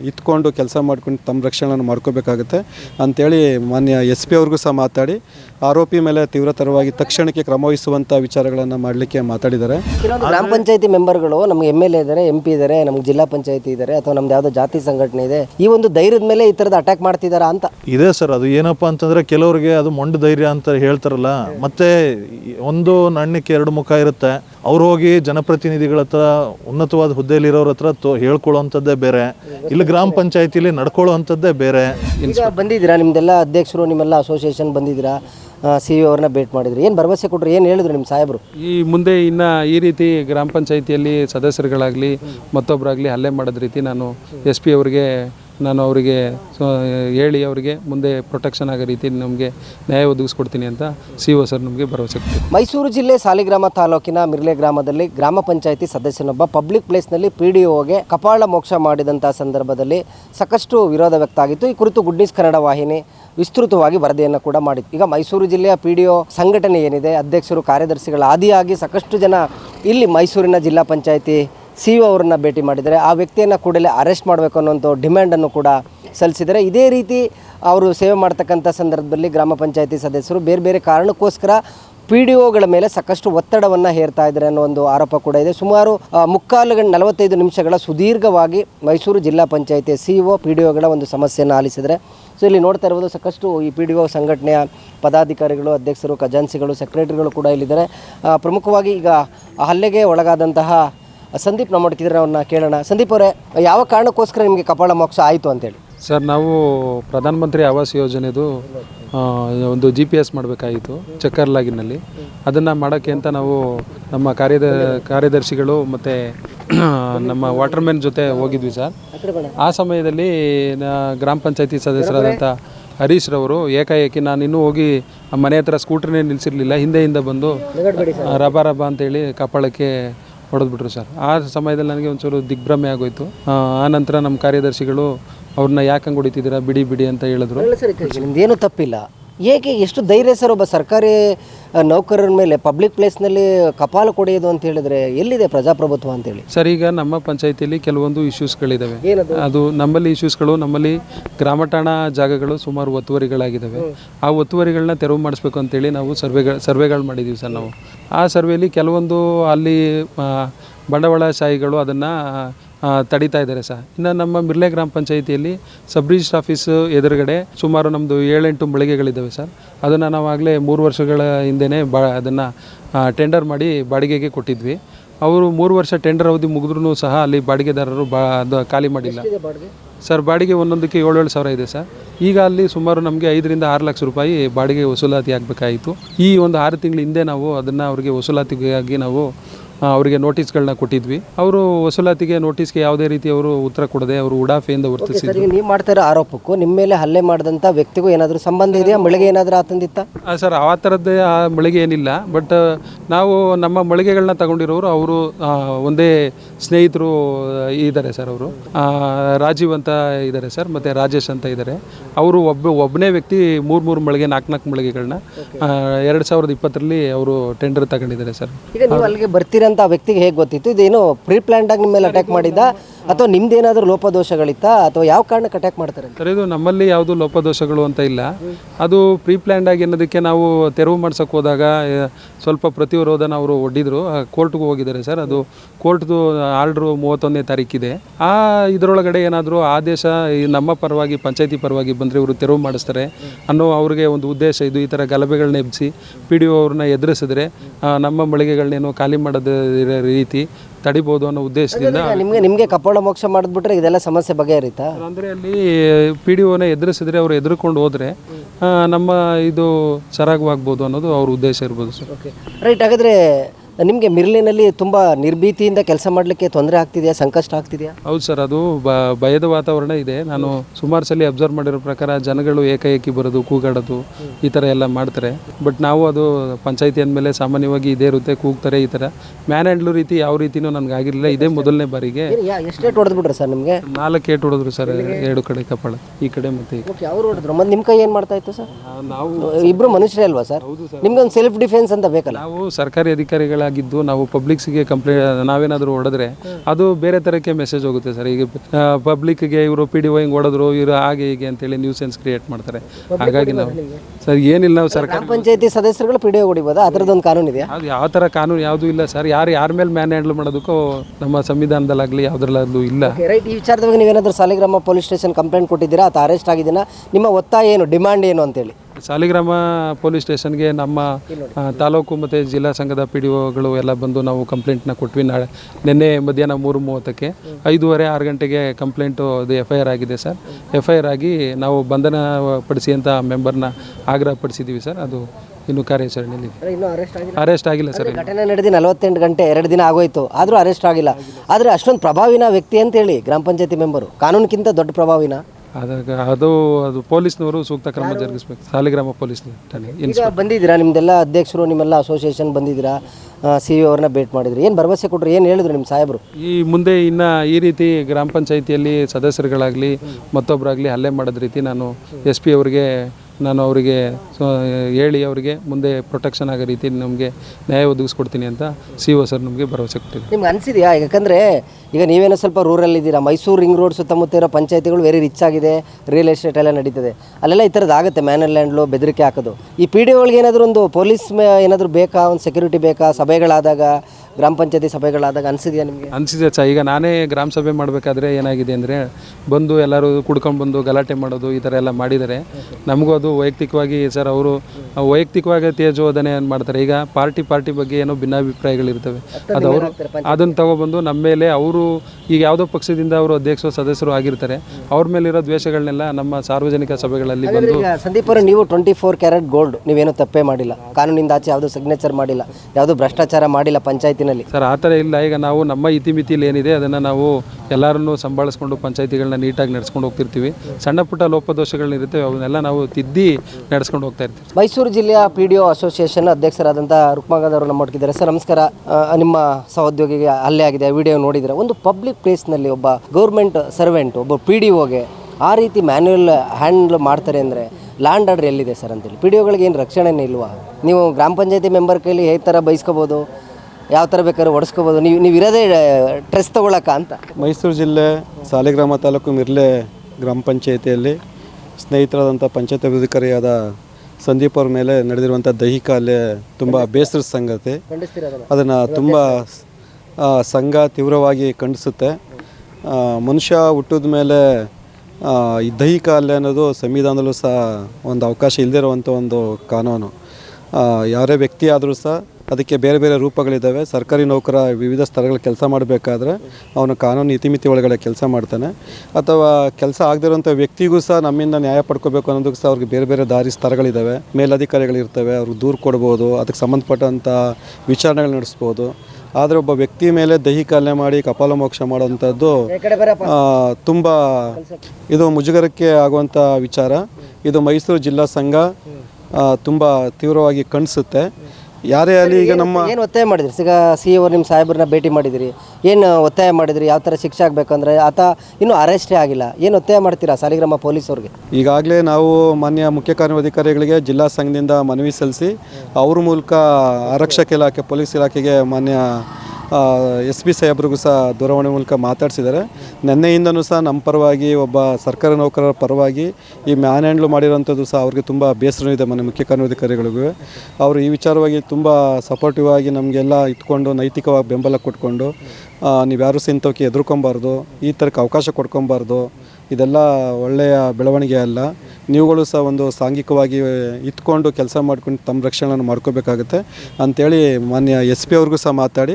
[SPEAKER 3] ಇತ್ಕೊಂಡು ಕೆಲಸ ಮಾಡ್ಕೊಂಡು ತಮ್ಮ ರಕ್ಷಣೆಯನ್ನು ಮಾಡ್ಕೋಬೇಕಾಗುತ್ತೆ ಅಂಥೇಳಿ ಮಾನ್ಯ ಎಸ್ ಪಿ ಅವ್ರಿಗೂ ಸಹ ಮಾತಾಡಿ ಆರೋಪಿ ಮೇಲೆ ತೀವ್ರತರವಾಗಿ ತಕ್ಷಣಕ್ಕೆ ಕ್ರಮ ವಹಿಸುವಂಥ ವಿಚಾರಗಳನ್ನು ಮಾಡಲಿಕ್ಕೆ ಮಾತಾಡಿದ್ದಾರೆ.
[SPEAKER 1] ಗ್ರಾಮ ಪಂಚಾಯತಿ ಮೆಂಬರ್ಗಳು ನಮ್ಗೆ ಎಂ ಎಲ್ ಎ ಇದ್ದಾರೆ ಎಂ ಪಿ ಇದ್ದಾರೆ ನಮ್ಗೆ ಜಿಲ್ಲಾ ಪಂಚಾಯತಿ ಇದ್ದಾರೆ ಅಥವಾ ನಮ್ದು ಯಾವುದೋ ಜಾತಿ ಸಂಘಟನೆ ಇದೆ ಈ ಒಂದು ಧೈರ್ಯದ ಮೇಲೆ ಈ ಥರದ ಅಟ್ಯಾಕ್ ಮಾಡ್ತಿದ್ದಾರಾ ಅಂತ?
[SPEAKER 4] ಇದೆ ಸರ್ ಅದು ಏನಪ್ಪ ಅಂತಂದ್ರೆ ಕೆಲವರಿಗೆ ಅದು ಮೊಂಡು ಧೈರ್ಯ ಅಂತ ಹೇಳ್ತಾರಲ್ಲ ಮತ್ತೆ ಒಂದು ನಾಣ್ಯಕ್ಕೆ ಎರಡು ಮುಖ ಇರುತ್ತೆ ಅವ್ರು ಹೋಗಿ ಜನಪ್ರತಿನಿಧಿಗಳ ಹತ್ರ ಉನ್ನತವಾದ ಹುದ್ದೆಯಲ್ಲಿರೋರ ಹತ್ರ ತೋ ಹೇಳ್ಕೊಳ್ಳೋವಂಥದ್ದೇ ಬೇರೆ. ಇಲ್ಲಿ ಗ್ರಾಮ ಪಂಚಾಯತಿಲಿ ನಡ್ಕೊಳ್ಳೋವಂಥದ್ದೇ ಬೇರೆ.
[SPEAKER 1] ಈಗ ಬಂದಿದ್ದೀರಾ? ನಿಮ್ದೆಲ್ಲ ಅಧ್ಯಕ್ಷರು ನಿಮ್ಮೆಲ್ಲ ಅಸೋಸಿಯೇಷನ್ ಬಂದಿದ್ದೀರಾ? ಸಿ ಇ ಅವ್ರನ್ನ ಭೇಟ್ ಮಾಡಿದ್ರಿ. ಏನು ಭರವಸೆ ಕೊಟ್ಟರು ಏನು ಹೇಳಿದ್ರು ನಿಮ್ಮ ಸಾಹೇಬರು?
[SPEAKER 2] ಈ ಮುಂದೆ ಇನ್ನು ಈ ರೀತಿ ಗ್ರಾಮ ಪಂಚಾಯಿತಿಯಲ್ಲಿ ಸದಸ್ಯರುಗಳಾಗಲಿ ಮತ್ತೊಬ್ಬರಾಗಲಿ ಹಲ್ಲೆ ಮಾಡೋದ ರೀತಿ ನಾನು ಎಸ್ ಪಿ ಅವರಿಗೆ ನಾನು ಅವರಿಗೆ ಸೊ, ಹೇಳಿ ಅವರಿಗೆ ಮುಂದೆ ಪ್ರೊಟೆಕ್ಷನ್ ಆಗೋ ರೀತಿ ನಮಗೆ ನ್ಯಾಯ ಒದಗಿಸ್ಕೊಡ್ತೀನಿ ಅಂತ ಸಿ ಒ ಸರ್ ನಮಗೆ ಭರವಸೆ
[SPEAKER 1] ಮೈಸೂರು ಜಿಲ್ಲೆ ಸಾಲಿಗ್ರಾಮ ತಾಲೂಕಿನ ಮಿರ್ಲೆ ಗ್ರಾಮದಲ್ಲಿ ಗ್ರಾಮ ಪಂಚಾಯತಿ ಸದಸ್ಯನೊಬ್ಬ ಪಬ್ಲಿಕ್ ಪ್ಲೇಸ್ನಲ್ಲಿ ಪಿ ಡಿ ಒಗೆ ಕಪಾಳ ಮೋಕ್ಷ ಮಾಡಿದಂಥ ಸಂದರ್ಭದಲ್ಲಿ ಸಾಕಷ್ಟು ವಿರೋಧ ವ್ಯಕ್ತ ಆಗಿತ್ತು. ಈ ಕುರಿತು ಗುಡ್ ನ್ಯೂಸ್ ಕನ್ನಡ ವಾಹಿನಿ ವಿಸ್ತೃತವಾಗಿ ವರದಿಯನ್ನು ಕೂಡ ಮಾಡಿತ್ತು. ಈಗ ಮೈಸೂರು ಜಿಲ್ಲೆಯ ಪಿ ಡಿ ಒ ಸಂಘಟನೆ ಏನಿದೆ, ಅಧ್ಯಕ್ಷರು, ಕಾರ್ಯದರ್ಶಿಗಳ ಆದಿಯಾಗಿ ಸಾಕಷ್ಟು ಜನ ಇಲ್ಲಿ ಮೈಸೂರಿನ ಜಿಲ್ಲಾ ಪಂಚಾಯತಿ ಸಿ ಒ ಅವರನ್ನ ಭೇಟಿ ಮಾಡಿದರೆ ಆ ವ್ಯಕ್ತಿಯನ್ನು ಕೂಡಲೇ ಅರೆಸ್ಟ್ ಮಾಡಬೇಕು ಅನ್ನೋಂಥ ಡಿಮ್ಯಾಂಡನ್ನು ಕೂಡ ಸಲ್ಲಿಸಿದರೆ ಇದೇ ರೀತಿ ಅವರು ಸೇವೆ ಮಾಡ್ತಕ್ಕಂಥ ಸಂದರ್ಭದಲ್ಲಿ ಗ್ರಾಮ ಪಂಚಾಯತಿ ಸದಸ್ಯರು ಬೇರೆ ಬೇರೆ ಕಾರಣಕ್ಕೋಸ್ಕರ ಪಿ ಡಿ ಒಗಳ ಮೇಲೆ ಸಾಕಷ್ಟು ಒತ್ತಡವನ್ನು ಹೇರ್ತಾ ಇದ್ದಾರೆ ಅನ್ನೋ ಒಂದು ಆರೋಪ ಕೂಡ ಇದೆ. ಸುಮಾರು ಮುಕ್ಕಾಲು ಗಂಟೆ ನಲವತ್ತೈದು ನಿಮಿಷಗಳ ಸುದೀರ್ಘವಾಗಿ ಮೈಸೂರು ಜಿಲ್ಲಾ ಪಂಚಾಯತಿ ಸಿ ಒ, ಪಿ ಡಿ ಒಗಳ ಒಂದು ಸಮಸ್ಯೆಯನ್ನು ಆಲಿಸಿದರೆ ಸೊ, ಇಲ್ಲಿ ನೋಡ್ತಾ ಇರ್ಬೋದು ಸಾಕಷ್ಟು ಈ ಪಿ ಡಿ ಒ ಸಂಘಟನೆಯ ಪದಾಧಿಕಾರಿಗಳು, ಅಧ್ಯಕ್ಷರು ಖಜಾನ್ಸಿಗಳು ಸೆಕ್ರೆಟರಿಗಳು ಕೂಡ ಇಲ್ಲಿದ್ದಾರೆ. ಪ್ರಮುಖವಾಗಿ ಈಗ ಹಲ್ಲೆಗೆ ಒಳಗಾದಂತಹ ಸಂದೀಪ್ ನಮ್ಮೊಟ್ಟಿದ್ರೆ ಅವ್ರನ್ನ ಕೇಳೋಣ. ಸಂದೀಪ್ ಅವರೇ ಯಾವ ಕಾರಣಕ್ಕೋಸ್ಕರ ನಿಮಗೆ ಕಪಾಳ ಮೋಕ್ಷ ಆಯಿತು ಅಂತೇಳಿ?
[SPEAKER 2] ಸರ್ ನಾವು ಪ್ರಧಾನಮಂತ್ರಿ ಆವಾಸ್ ಯೋಜನೆದು ಒಂದು ಜಿ ಪಿ ಎಸ್ ಮಾಡಬೇಕಾಗಿತ್ತು ಚಕ್ಕರ್ ಲಾಗಿನಲ್ಲಿ ಅದನ್ನು ಮಾಡೋಕ್ಕೆ ಅಂತ ನಾವು ನಮ್ಮ ಕಾರ್ಯದ ಕಾರ್ಯದರ್ಶಿಗಳು ಮತ್ತು ನಮ್ಮ ವಾಟರ್ಮೆನ್ ಜೊತೆ ಹೋಗಿದ್ವಿ ಸರ್. ಆ ಸಮಯದಲ್ಲಿ ನಾ- ಗ್ರಾಮ ಪಂಚಾಯತಿ ಸದಸ್ಯರಾದಂಥ ಹರೀಶ್ ರವರು ಏಕಾಏಕಿ ನಾನು ಇನ್ನೂ ಹೋಗಿ ಮನೆ ಹತ್ರ ಸ್ಕೂಟ್ರನ್ನೇ ನಿಲ್ಲಿಸಿರ್ಲಿಲ್ಲ ಹಿಂದೆಯಿಂದ ಬಂದು ರಬಾ ರಬ ರಬ ಅಂತೇಳಿ ಕಪಾಳಕ್ಕೆ ಹೊಡೆದ್ಬಿಟ್ರು ಸರ್. ಆ ಸಮಯದಲ್ಲಿ ನನಗೆ ಒಂಚೂರು ದಿಗ್ಭ್ರಮೆ ಆಗೋಯ್ತು. ಆ ನಂತರ ನಮ್ಮ ಕಾರ್ಯದರ್ಶಿಗಳು ಅವ್ರನ್ನ ಯಾಕೆ ಹಂಗೆ ಹೊಡಿತಿದ್ದೀರಾ, ಬಿಡಿ ಬಿಡಿ ಅಂತ ಹೇಳಿದ್ರು.
[SPEAKER 1] ನಿಮ್ದೇನು ತಪ್ಪಿಲ್ಲ. ಏಕೆ ಎಷ್ಟು ಧೈರ್ಯ ಸರ್ ಒಬ್ಬ ಸರ್ಕಾರಿ ನೌಕರರ ಮೇಲೆ ಪಬ್ಲಿಕ್ ಪ್ಲೇಸ್ನಲ್ಲಿ ಕಪಾಲು ಕೊಡೆಯೋದು ಅಂತ ಹೇಳಿದ್ರೆ ಎಲ್ಲಿದೆ ಪ್ರಜಾಪ್ರಭುತ್ವ ಅಂತೇಳಿ?
[SPEAKER 2] ಸರ್ ಈಗ ನಮ್ಮ ಪಂಚಾಯತಿಯಲ್ಲಿ ಕೆಲವೊಂದು ಇಶ್ಯೂಸ್ಗಳಿದ್ದಾವೆ ಅದು ನಮ್ಮಲ್ಲಿ ಇಶ್ಯೂಸ್ಗಳು ನಮ್ಮಲ್ಲಿ ಗ್ರಾಮ ಠಾಣಾ ಜಾಗಗಳು ಸುಮಾರು ಒತ್ತುವರಿಗಳಾಗಿದ್ದಾವೆ ಆ ಒತ್ತುವರಿಗಳನ್ನ ತೆರವು ಮಾಡಿಸ್ಬೇಕು ಅಂತೇಳಿ ನಾವು ಸರ್ವೆಗಳು ಸರ್ವೆಗಳು ಮಾಡಿದ್ದೀವಿ ಸರ್ ನಾವು. ಆ ಸರ್ವೆಯಲ್ಲಿ ಕೆಲವೊಂದು ಅಲ್ಲಿ ಆ, ಬಂಡವಾಳಶಾಹಿಗಳು ಅದನ್ನು ತಡೀತಾ ಇದ್ದಾರೆ ಸರ್. ಇನ್ನು ನಮ್ಮ ಮಿರ್ಲೆ ಗ್ರಾಮ ಪಂಚಾಯಿತಿಯಲ್ಲಿ ಸಬ್ ರಿಜಿಸ್ಟ್ರ್ ಆಫೀಸ್ ಎದುರುಗಡೆ ಸುಮಾರು ನಮ್ಮದು ಏಳೆಂಟು ಮಳಿಗೆಗಳಿದ್ದಾವೆ ಸರ್. ಅದನ್ನು ನಾವಾಗಲೇ ಮೂರು ವರ್ಷಗಳ ಹಿಂದೆಯೇ ಬಾ ಅದನ್ನು ಟೆಂಡರ್ ಮಾಡಿ ಬಾಡಿಗೆಗೆ ಕೊಟ್ಟಿದ್ವಿ. ಅವರು ಮೂರು ವರ್ಷ ಟೆಂಡರ್ ಅವಧಿ ಮುಗಿದ್ರೂ ಸಹ ಅಲ್ಲಿ ಬಾಡಿಗೆದಾರರು ಬಾ ಅದು ಖಾಲಿ ಮಾಡಿಲ್ಲ. ಸರ್ ಬಾಡಿಗೆ ಒಂದೊಂದಕ್ಕೆ ಏಳು ಏಳು ಸಾವಿರ ಇದೆ ಸರ್. ಈಗ ಅಲ್ಲಿ ಸುಮಾರು ನಮಗೆ ಐದರಿಂದ ಆರು ಲಕ್ಷ ರೂಪಾಯಿ ಬಾಡಿಗೆ ವಸೂಲಾತಿ ಆಗಬೇಕಾಯಿತು. ಈ ಒಂದು ಆರು ತಿಂಗಳ ಹಿಂದೆ ನಾವು ಅದನ್ನು ಅವರಿಗೆ ವಸೂಲಾತಿಗಾಗಿ ನಾವು ಅವರಿಗೆ ನೋಟಿಸ್ಗಳನ್ನ ಕೊಟ್ಟಿದ್ವಿ. ಅವರು ವಸೂಲಾತಿಗೆ ನೋಟಿಸ್ಗೆ ಯಾವುದೇ ರೀತಿ ಅವರು ಉತ್ತರ ಕೊಡದೆ ಅವರು ಉಡಾಫೆಯಿಂದ ವರ್ತಿಸಿದ್ರು.
[SPEAKER 1] ಸರ್ ನೀವು ಮಾಡ್ತಾ ಇರೋ ಆರೋಪಕ್ಕೂ ನಿಮ್ಮ ಮೇಲೆ ಹಲ್ಲೆ ಮಾಡಿದಂಥ ವ್ಯಕ್ತಿಗೂ ಏನಾದರೂ ಸಂಬಂಧ ಇದೆಯಾ? ಮಳಿಗೆ ಏನಾದರೂ ಆತಂದಿತ್ತ?
[SPEAKER 2] ಆ, ಸರ್ ಆ ಥರದ್ದೇ ಆ ಮಳಿಗೆ ಏನಿಲ್ಲ. ಬಟ್ ನಾವು ನಮ್ಮ ಮಳಿಗೆಗಳನ್ನ ತಗೊಂಡಿರೋರು ಅವರು ಆ, ಒಂದೇ ಸ್ನೇಹಿತರು ಇದ್ದಾರೆ ಸರ್ ಅವರು. ರಾಜೀವ್ ಅಂತ ಇದ್ದಾರೆ ಸರ್ ಮತ್ತು ರಾಜೇಶ್ ಅಂತ ಇದ್ದಾರೆ. ಅವರು ಒಬ್ಬ ಒಬ್ಬನೇ ವ್ಯಕ್ತಿ ಮೂರು ಮೂರು ಮಳಿಗೆ ನಾಲ್ಕು ನಾಲ್ಕು ಮಳಿಗೆಗಳನ್ನ ಎರಡು ಸಾವಿರದ ಇಪ್ಪತ್ತರಲ್ಲಿ ಅವರು ಟೆಂಡರ್ ತಗೊಂಡಿದ್ದಾರೆ ಸರ್.
[SPEAKER 1] ಈಗ ನೀವು ಅಲ್ಲಿಗೆ ಆ ವ್ಯಕ್ತಿಗೆ ಹೇಗೆ ಗೊತ್ತಿತ್ತು? ಇದೇನು ಪ್ರೀ ಆಗಿ ನಿಮ್ಮ ಮೇಲೆ ಅಟ್ಯಾಕ್ ಮಾಡಿದ್ದ? ಅಥವಾ ನಿಮ್ದೇನಾದರೂ ಲೋಪದೋಷಗಳಿತ್ತಾ? ಅಥವಾ ಯಾವ ಕಾರಣಕ್ಕೆ ಅಟ್ಯಾಕ್ ಮಾಡ್ತಾರೆ?
[SPEAKER 2] ಸರ್, ಇದು ನಮ್ಮಲ್ಲಿ ಯಾವುದು ಲೋಪದೋಷಗಳು ಅಂತ ಇಲ್ಲ. ಅದು ಪ್ರೀ ಪ್ಲ್ಯಾಂಡ್ ಆಗಿ ಅನ್ನೋದಕ್ಕೆ ನಾವು ತೆರವು ಮಾಡ್ಸೋಕೆ ಹೋದಾಗ ಸ್ವಲ್ಪ ಪ್ರತಿರೋಧನ ಅವರು ಒಡ್ಡಿದ್ರು. ಕೋರ್ಟ್ಗೂ ಹೋಗಿದ್ದಾರೆ ಸರ್. ಅದು ಕೋರ್ಟ್ದು ಆರ್ಡ್ರು ಮೂವತ್ತೊಂದನೇ ತಾರೀಕಿದೆ. ಆ, ಇದರೊಳಗಡೆ ಏನಾದರೂ ಆದೇಶ ನಮ್ಮ ಪರವಾಗಿ, ಪಂಚಾಯತಿ ಪರವಾಗಿ ಬಂದರೆ ಇವರು ತೆರವು ಮಾಡಿಸ್ತಾರೆ ಅನ್ನೋ ಅವ್ರಿಗೆ ಒಂದು ಉದ್ದೇಶ ಇದು ಈ ಥರ ಗಲಭೆಗಳನ್ನ ಎಬ್ಬಿಸಿ ಪಿ ಡಿ ಒ ಅವ್ರನ್ನ ಎದುರಿಸಿದ್ರೆ ನಮ್ಮ ಮಳಿಗೆಗಳನ್ನೇನು ಖಾಲಿ ಮಾಡೋದ ಇರೋ ರೀತಿ ತಡಿಬೋದು ಅನ್ನೋ ಉದ್ದೇಶದಿಂದ
[SPEAKER 1] ನಿಮಗೆ ನಿಮಗೆ ಕಪಾಳ ಮೋಕ್ಷ ಮಾಡಿದ್ಬಿಟ್ರೆ ಇದೆಲ್ಲ ಸಮಸ್ಯೆ ಬಗೆಹರಿತಾ?
[SPEAKER 2] ಅಂದರೆ ಅಲ್ಲಿ ಪಿ ಡಿ ಒನ ಎದುರಿಸಿದ್ರೆ ಅವ್ರು ಎದುರುಕೊಂಡು ಹೋದರೆ ನಮ್ಮ ಇದು ಸರಾಗವಾಗ್ಬೋದು ಅನ್ನೋದು ಅವ್ರ ಉದ್ದೇಶ ಇರ್ಬೋದು ಸರ್.
[SPEAKER 1] ಓಕೆ ರೈಟ್ ಹಾಗಾದರೆ ನಿಮಗೆ ಮಿರ್ಲಿನಲ್ಲಿ ತುಂಬ ನಿರ್ಭೀತಿಯಿಂದ ಕೆಲಸ ಮಾಡಲಿಕ್ಕೆ ತೊಂದರೆ ಆಗ್ತಿದೆಯಾ ಸಂಕಷ್ಟ ಆಗ್ತಿದೆಯಾ?
[SPEAKER 2] ಹೌದು ಸರ್ ಅದು ಬ ಭಯದ ವಾತಾವರಣ ಇದೆ. ನಾನು ಸುಮಾರು ಸಲ ಅಬ್ಸರ್ವ್ ಮಾಡಿರೋ ಪ್ರಕಾರ ಜನಗಳು ಏಕಾಏಕಿ ಬರೋದು ಕೂಗಾಡೋದು ಈ ಥರ ಎಲ್ಲ ಮಾಡ್ತಾರೆ. ಬಟ್ ನಾವು ಅದು ಪಂಚಾಯತಿ ಅಂದಮೇಲೆ ಸಾಮಾನ್ಯವಾಗಿ ಇದೇ ಇರುತ್ತೆ ಕೂಗ್ತಾರೆ ಈ ಥರ. ಮ್ಯಾನ್ ಹ್ಯಾಂಡ್ಲು ರೀತಿ ಯಾವ ರೀತಿನೂ ನನಗೆ ಆಗಿರಲಿಲ್ಲ. ಇದೇ ಮೊದಲನೇ ಬಾರಿಗೆ.
[SPEAKER 1] ಎಷ್ಟೇಟ್ ಹೊಡೆದ್ಬಿಟ್ರೆ ಸರ್ ನಿಮಗೆ?
[SPEAKER 2] ನಾಲ್ಕು ಏಟ್ ಹೊಡೆದ್ರು ಸರ್ ಎರಡು ಕಡೆ ಕಪಾಳ ಈ ಕಡೆ ಮತ್ತೆ.
[SPEAKER 1] ಅವ್ರು ಹೊಡೆದ್ರು. ಮತ್ತೆ ನಿಮ್ಮ ಕೈ ಏನು ಮಾಡ್ತಾ ಇತ್ತು ಸರ್?
[SPEAKER 2] ನಾವು
[SPEAKER 1] ಇಬ್ಬರು ಮನುಷ್ಯರೇ ಅಲ್ವಾ ಸರ್? ನಿಮ್ಗೆ ಒಂದು ಸೆಲ್ಫ್ ಡಿಫೆನ್ಸ್ ಅಂತ ಬೇಕಲ್ಲ?
[SPEAKER 2] ನಾವು ಸರ್ಕಾರಿ ಅಧಿಕಾರಿಗಳಾಗಿದ್ದು ನಾವು ಪಬ್ಲಿಕ್ಸ್ಗೆ ಕಂಪ್ಲೇಂಟ್ ನಾವೇನಾದರೂ ಹೊಡೆದ್ರೆ ಅದು ಬೇರೆ ಥರಕ್ಕೆ ಮೆಸೇಜ್ ಹೋಗುತ್ತೆ ಸರ್. ಈಗ ಪಬ್ಲಿಕ್ಗೆ ಇವರು ಪಿ ಡಿ ಒ ಹಿಂಗೆ ಹೊಡೆದ್ರು ಇವರು ಹಾಗೆ ಹೀಗೆ ಅಂತೇಳಿ ನ್ಯೂಸೆನ್ಸ್ ಕ್ರಿಯೇಟ್ ಮಾಡ್ತಾರೆ. ಹಾಗಾಗಿ ನಾವು ಸರ್ ಏನಿಲ್ಲ ನಾವು ಸರ್ಕಾರ
[SPEAKER 1] ಪಂಚಾಯತಿ ಸದಸ್ಯರುಗಳು ಪಿ ಡಿ ಒ ಹೊಡಿಬೋದು. ಅದರದ್ದೊಂದು ಕಾನೂನು ಇದೆ
[SPEAKER 2] ಅದು ಯಾವ ಥರ ಕಾನೂನು ಯಾವುದೂ ಇಲ್ಲ ಸರ್. ಯಾರು ಯಾರ ಮೇಲೆ ಮ್ಯಾನ್ ಹ್ಯಾಂಡಲ್ ಮಾಡೋದಕ್ಕೂ ನಮ್ಮ ಸಂವಿಧಾನದಲ್ಲಾಗಲಿ ಯಾವುದ್ರಲ್ಲೂ ಇಲ್ಲ.
[SPEAKER 1] ರೈಟ್ ಈ ವಿಚಾರದ ಬಗ್ಗೆ ನೀವೇನಾದರೂ ಸಾಲಿಗ್ರಾಮ ಪೊಲೀಸ್ ಸ್ಟೇಷನ್ ಕಂಪ್ಲೇಂಟ್ ಕೊಟ್ಟಿದ್ದೀರಾ? ಅಥವಾ ಅರೆಸ್ಟ್ ಆಗಿದ್ದೀನ ನಿಮ್ಮ ಒತ್ತಾಯ ಏನು? ಡಿಮ್ಯಾಂಡ್ ಏನು ಅಂತೇಳಿ?
[SPEAKER 2] ಸಾಲಿಗ್ರಾಮ ಪೊಲೀಸ್ ಸ್ಟೇಷನ್ಗೆ ನಮ್ಮ ತಾಲೂಕು ಮತ್ತು ಜಿಲ್ಲಾ ಸಂಘದ ಪಿ ಡಿ ಒಗಳು ಎಲ್ಲ ಬಂದು ನಾವು ಕಂಪ್ಲೇಂಟ್ನ ಕೊಟ್ವಿ ನಾಳೆ. ನಿನ್ನೆ ಮಧ್ಯಾಹ್ನ ಮೂರು ಮೂವತ್ತಕ್ಕೆ ಐದೂವರೆ ಆರು ಗಂಟೆಗೆ ಕಂಪ್ಲೇಂಟು ಅದು ಎಫ್ ಐ ಆರ್ ಆಗಿದೆ ಸರ್. ಎಫ್ ಐ ಆರ್ ಆಗಿ ನಾವು ಬಂಧನ ಪಡಿಸಿದಂಥ ಮೆಂಬರ್ನ ಆಗ್ರಹ ಪಡಿಸಿದ್ದೀವಿ ಸರ್. ಅದು ಇನ್ನು ಕಾರ್ಯಾಚರಣೆಯಲ್ಲಿ
[SPEAKER 1] ಇನ್ನೂ ಅರೆಸ್ಟ್ ಆಗಿಲ್ಲ.
[SPEAKER 2] ಅರೆಸ್ಟ್ ಆಗಿಲ್ಲ ಸರ್.
[SPEAKER 1] ಘಟನೆ ನಡೆದು ನಲವತ್ತೆಂಟು ಗಂಟೆ ಎರಡು ದಿನ ಆಗೋಯ್ತು. ಆದರೂ ಅರೆಸ್ಟ್ ಆಗಿಲ್ಲ. ಆದರೆ ಅಷ್ಟೊಂದು ಪ್ರಭಾವಿನ ವ್ಯಕ್ತಿ ಅಂತೇಳಿ ಗ್ರಾಮ ಪಂಚಾಯತಿ ಮೆಂಬರು ಕಾನೂನಿಗಿಂತ ದೊಡ್ಡ ಪ್ರಭಾವಿನ.
[SPEAKER 2] ಅದಾಗ ಅದು ಅದು ಪೊಲೀಸ್ನವರು ಸೂಕ್ತ ಕ್ರಮ ಜರುಗಿಸ್ಬೇಕು. ಸಾಲಿಗ್ರಾಮ ಪೊಲೀಸ್ ಠಾಣೆ
[SPEAKER 1] ಈಗ ಬಂದಿದ್ದೀರಾ? ನಿಮ್ದೆಲ್ಲ ಅಧ್ಯಕ್ಷರು ನಿಮ್ಮೆಲ್ಲ ಅಸೋಸಿಯೇಷನ್ ಬಂದಿದ್ದೀರಾ? ಸಿ ಇ ಅವ್ರನ್ನ ಭೇಟ್ ಮಾಡಿದ್ರಿ. ಏನು ಭರವಸೆ ಕೊಟ್ಟರು ಏನು ಹೇಳಿದ್ರು ನಿಮ್ಮ ಸಾಹೇಬರು?
[SPEAKER 2] ಈ ಮುಂದೆ ಇನ್ನು ಈ ರೀತಿ ಗ್ರಾಮ ಪಂಚಾಯಿತಿಯಲ್ಲಿ ಸದಸ್ಯರುಗಳಾಗಲಿ ಮತ್ತೊಬ್ಬರಾಗಲಿ ಹಲ್ಲೆ ಮಾಡೋದ ರೀತಿ ನಾನು ಎಸ್ ಪಿ ಅವರಿಗೆ ನಾನು ಅವರಿಗೆ ಸೊ, ಹೇಳಿ ಅವರಿಗೆ ಮುಂದೆ ಪ್ರೊಟೆಕ್ಷನ್ ಆಗೋ ರೀತಿ ನಮಗೆ ನ್ಯಾಯ ಒದಗಿಸ್ಕೊಡ್ತೀನಿ ಅಂತ ಸಿ ಒ ಸರ್ ನಮಗೆ ಭರವಸೆ ಕೊಟ್ಟಿದ್ದೆ
[SPEAKER 1] ನಿಮ್ಗೆ ಅನಿಸಿದೆಯಾ? ಯಾಕಂದರೆ ಈಗ ನೀವೇನೋ ಸ್ವಲ್ಪ ರೂರಲ್ ಇದ್ದೀರಾ, ಮೈಸೂರು ರಿಂಗ್ ರೋಡ್ ಸುತ್ತಮುತ್ತ ಇರೋ ಪಂಚಾಯತಿಗಳು ವೆರಿ ರಿಚ್ ಆಗಿದೆ ರಿಯಲ್ ಎಸ್ಟೇಟ್ ಎಲ್ಲ ನಡೀತದೆ. ಅಲ್ಲೆಲ್ಲ ಈ ಥರದ್ದು ಆಗುತ್ತೆ ಮ್ಯಾನರ್ ಲ್ಯಾಂಡ್ಲು ಬೆದರಿಕೆ ಹಾಕೋದು. ಈ ಪಿ ಡಿ ಒಳಗೆ ಏನಾದರೂ ಒಂದು ಪೊಲೀಸ್ ಏನಾದರೂ ಬೇಕಾ, ಒಂದು ಸೆಕ್ಯೂರಿಟಿ ಬೇಕಾ, ಸಭೆಗಳಾದಾಗ? ಗ್ರಾಮ ಪಂಚಾಯತಿ ಸಭೆಗಳಾದಾಗ ಅನಿಸಿದೆಯಾ ನಿಮಗೆ?
[SPEAKER 2] ಅನಿಸಿದೆ ಸಹ ಈಗ ನಾನೇ ಗ್ರಾಮ ಸಭೆ ಮಾಡಬೇಕಾದ್ರೆ ಏನಾಗಿದೆ ಅಂದರೆ ಬಂದು ಎಲ್ಲರೂ ಕುಡ್ಕೊಂಡು ಬಂದು ಗಲಾಟೆ ಮಾಡೋದು ಈ ಥರ ಎಲ್ಲ ಮಾಡಿದರೆ ನಮಗೂ ಅದು ವೈಯಕ್ತಿಕವಾಗಿ ಸರ್ ಅವರು ವೈಯಕ್ತಿಕವಾಗಿ ತೇಜೋಧನೆ ಮಾಡ್ತಾರೆ. ಈಗ ಪಾರ್ಟಿ ಪಾರ್ಟಿ ಬಗ್ಗೆ ಏನೋ ಭಿನ್ನಾಭಿಪ್ರಾಯಗಳಿರ್ತವೆ. ಅದು ಅವರು ಅದನ್ನು ತಗೊಬಂದು ನಮ್ಮ ಮೇಲೆ ಅವರು ಈಗ ಯಾವುದೋ ಪಕ್ಷದಿಂದ ಅವರು ಅಧ್ಯಕ್ಷರು ಸದಸ್ಯರು ಆಗಿರ್ತಾರೆ. ಅವ್ರ ಮೇಲಿರೋ ದ್ವೇಷಗಳನ್ನೆಲ್ಲ ನಮ್ಮ ಸಾರ್ವಜನಿಕ ಸಭೆಗಳಲ್ಲಿ ಬಂದು
[SPEAKER 1] ಸಂದೀಪ್ ಅವರು ನೀವು ಟ್ವೆಂಟಿ ಫೋರ್ ಕ್ಯಾರೆಟ್ ಗೋಲ್ಡ್ ನೀವೇನು ತಪ್ಪೇ ಮಾಡಿಲ್ಲ. ಕಾನೂನಿಂದ ಆಚೆ ಯಾವುದೂ ಸಿಗ್ನೇಚರ್ ಮಾಡಿಲ್ಲ. ಯಾವುದೂ ಭ್ರಷ್ಟಾಚಾರ ಮಾಡಿಲ್ಲ ಪಂಚಾಯತಿನಲ್ಲಿ
[SPEAKER 2] ಸರ್ ಆ ಥರ ಇಲ್ಲ. ಈಗ ನಾವು ನಮ್ಮ ಇತಿಮಿತಿಲಿ ಏನಿದೆ ಅದನ್ನು ನಾವು ಎಲ್ಲರನ್ನೂ ಸಂಭಾಳಿಸ್ಕೊಂಡು ಪಂಚಾಯತಿಗಳನ್ನ ನೀಟಾಗಿ ನಡೆಸ್ಕೊಂಡು ಹೋಗ್ತಿರ್ತೀವಿ. ಸಣ್ಣ ಪುಟ್ಟ ಲೋಪದೋಷಗಳನ್ನಿರುತ್ತೆ ಅವನ್ನೆಲ್ಲ ನಾವು ತಿದ್ದಿ ನಡೆಸ್ಕೊಂಡು ಹೋಗ್ತಾ ಇರ್ತೀವಿ.
[SPEAKER 1] ಮೈಸೂರು ಜಿಲ್ಲೆಯ ಪಿ ಡಿ ಒ ಅಸೋಸಿಯೇಷನ್ ಅಧ್ಯಕ್ಷರಾದಂಥ ರುಕ್ಮಾಗದ್ ಅವರು ನಮ್ಮೊಟ್ಟಿದ್ದಾರೆ ಸರ್ ನಮಸ್ಕಾರ. ನಿಮ್ಮ ಸಹೋದ್ಯೋಗಿಗೆ ಅಲ್ಲೇ ಆಗಿದೆ ವಿಡಿಯೋ ನೋಡಿದರೆ. ಒಂದು ಪಬ್ಲಿಕ್ ಪ್ಲೇಸ್ನಲ್ಲಿ ಒಬ್ಬ ಗೌರ್ಮೆಂಟ್ ಸರ್ವೆಂಟ್ ಒಬ್ಬ ಪಿ ಡಿ ಒಗೆ ಆ ರೀತಿ ಮ್ಯಾನ್ಯುಯಲ್ ಹ್ಯಾಂಡಲ್ ಮಾಡ್ತಾರೆ ಅಂದರೆ ಲ್ಯಾಂಡ್ ಆರ್ಡರ್ ಎಲ್ಲಿದೆ ಸರ್ ಅಂತೇಳಿ. ಪಿ ಡಿ ಒಗಳಿಗೆ ಏನು ರಕ್ಷಣೆನೇ ಇಲ್ವಾ? ನೀವು ಗ್ರಾಮ ಪಂಚಾಯತಿ ಮೆಂಬರ್ ಕೈಲಿ ಹೇಗೆ ಥರ ಬೈಸ್ಕೋಬೋದು. ಯಾವ ಥರ ಬೇಕಾದ್ರೂ ಹೊಡೆಸ್ಕೋಬೋದು ನೀವು ನೀವು ಇರೋದೇ ಟ್ರೆಸ್ ತೊಗೊಳಕ ಅಂತ.
[SPEAKER 3] ಮೈಸೂರು ಜಿಲ್ಲೆ ಸಾಲಿಗ್ರಾಮ ತಾಲೂಕು ಮಿರ್ಲೆ ಗ್ರಾಮ ಪಂಚಾಯಿತಿಯಲ್ಲಿ ಸ್ನೇಹಿತರಾದಂಥ ಪಂಚಾಯತ್ ಅಭಿವೃದ್ಧಿಕಾರಿಯಾದ ಸಂದೀಪ್ ಅವ್ರ ಮೇಲೆ ನಡೆದಿರುವಂಥ ದೈಹಿಕ ಅಲ್ಲೇ ತುಂಬ ಬೇಸರ ಸಂಗತಿ. ಅದನ್ನು ತುಂಬ ಸಂಘ ತೀವ್ರವಾಗಿ ಖಂಡಿಸುತ್ತೆ. ಮನುಷ್ಯ ಹುಟ್ಟಿದ ಮೇಲೆ ಈ ದೈಹಿಕ ಹಲ್ಲೆ ಅನ್ನೋದು ಸಂವಿಧಾನದಲ್ಲೂ ಸಹ ಒಂದು ಅವಕಾಶ ಇಲ್ಲದೇ ಇರುವಂಥ ಒಂದು ಕಾನೂನು. ಯಾರೇ ವ್ಯಕ್ತಿ ಆದರೂ ಸಹ ಅದಕ್ಕೆ ಬೇರೆ ಬೇರೆ ರೂಪಗಳಿದ್ದಾವೆ. ಸರ್ಕಾರಿ ನೌಕರ ವಿವಿಧ ಸ್ಥಳಗಳ ಕೆಲಸ ಮಾಡಬೇಕಾದ್ರೆ ಅವನು ಕಾನೂನು ಇತಿಮಿತಿ ಒಳಗಡೆ ಕೆಲಸ ಮಾಡ್ತಾನೆ. ಅಥವಾ ಕೆಲಸ ಆಗದಿರೋಂಥ ವ್ಯಕ್ತಿಗೂ ಸಹ ನಮ್ಮಿಂದ ನ್ಯಾಯ ಪಡ್ಕೋಬೇಕು ಅನ್ನೋದಕ್ಕೆ ಸಹ ಅವ್ರಿಗೆ ಬೇರೆ ಬೇರೆ ದಾರಿ ಸ್ಥಳಗಳಿದ್ದಾವೆ. ಮೇಲಧಿಕಾರಿಗಳಿರ್ತವೆ ಅವ್ರಿಗೆ ದೂರು ಕೊಡ್ಬೋದು ಅದಕ್ಕೆ ಸಂಬಂಧಪಟ್ಟಂಥ ವಿಚಾರಣೆಗಳು ನಡೆಸ್ಬೋದು. ಆದರೆ ಒಬ್ಬ ವ್ಯಕ್ತಿ ಮೇಲೆ ದೈಹಿಕ ಹಲ್ಲೆ ಮಾಡಿ ಕಪಾಲಮೋಕ್ಷ ಮೋಕ್ಷ ಮಾಡುವಂಥದ್ದು ತುಂಬ ಇದು ಮುಜುಗರಕ್ಕೆ ಆಗುವಂಥ ವಿಚಾರ. ಇದು ಮೈಸೂರು ಜಿಲ್ಲಾ ಸಂಘ ತುಂಬ ತೀವ್ರವಾಗಿ ಖಂಡಿಸುತ್ತೆ ಯಾರೇ ಆಗಲಿ ಈಗ ನಮ್ಮ
[SPEAKER 1] ಏನು ಒತ್ತಾಯ ಮಾಡಿದ್ರಿ? ಈಗ ಸಿ ಅವರು ನಿಮ್ಮ ಸಾಹೇಬ್ರನ್ನ ಭೇಟಿ ಮಾಡಿದಿರಿ. ಏನು ಒತ್ತಾಯ ಮಾಡಿದ್ರಿ? ಯಾವ ಥರ ಶಿಕ್ಷೆ ಆಗಬೇಕಂದ್ರೆ ಆತ ಇನ್ನೂ ಅರೆಸ್ಟೇ ಆಗಿಲ್ಲ. ಏನು ಒತ್ತಾಯ ಮಾಡ್ತೀರಾ ಸಾಲಿಗ್ರಾಮ ಪೊಲೀಸವ್ರಿಗೆ
[SPEAKER 3] ಈಗಾಗಲೇ ನಾವು ಮಾನ್ಯ ಮುಖ್ಯ ಕಾರ್ಯಾಧಿಕಾರಿಗಳಿಗೆ ಜಿಲ್ಲಾ ಸಂಘದಿಂದ ಮನವಿ ಸಲ್ಲಿಸಿ ಅವ್ರ ಮೂಲಕ ಆರಕ್ಷಕ ಇಲಾಖೆ ಪೊಲೀಸ್ ಇಲಾಖೆಗೆ ಮಾನ್ಯ ಎಸ್ ಪಿ ಸಾಹೇಬ್ರಿಗೂ ಸಹ ದೂರವಾಣಿ ಮೂಲಕ ಮಾತಾಡಿಸಿದ್ದಾರೆ. ನಿನ್ನೆಯಿಂದನೂ ಸಹ ನಮ್ಮ ಪರವಾಗಿ ಒಬ್ಬ ಸರ್ಕಾರಿ ನೌಕರರ ಪರವಾಗಿ ಈ ಮ್ಯಾನ್ ಹ್ಯಾಂಡ್ಲು ಮಾಡಿರೋಂಥದ್ದು ಸಹ ಅವ್ರಿಗೆ ತುಂಬ ಬೇಸರ ಇದೆ ಮನೆ ಮುಖ್ಯ ಕಾರ್ಯಾಧಿಕಾರಿಗಳಿಗೂ ಅವರು ಈ ವಿಚಾರವಾಗಿ ತುಂಬ ಸಪೋರ್ಟಿವ್ ಆಗಿ ನಮಗೆಲ್ಲ ಇಟ್ಕೊಂಡು ನೈತಿಕವಾಗಿ ಬೆಂಬಲ ಕೊಟ್ಕೊಂಡು ನೀವು ಯಾರು ಸಹ ಇಂಥವಕ್ಕೆ ಎದುರ್ಕೊಬಾರ್ದು, ಈ ಥರಕ್ಕೆ ಅವಕಾಶ ಕೊಡ್ಕೊಬಾರ್ದು ಇದೆಲ್ಲ ಒಳ್ಳೆಯ ಬೆಳವಣಿಗೆ ಅಲ್ಲ. ನೀವುಗಳು ಸಹ ಒಂದು ಸಾಂಘಿಕವಾಗಿ ಇತ್ಕೊಂಡು ಕೆಲಸ ಮಾಡ್ಕೊಂಡು ತಮ್ಮ ರಕ್ಷಣೆಯನ್ನು ಮಾಡ್ಕೋಬೇಕಾಗುತ್ತೆ. ಅಂಥೇಳಿ ಮಾನ್ಯ ಎಸ್ ಪಿ ಅವ್ರಿಗೂ ಸಹ ಮಾತಾಡಿ,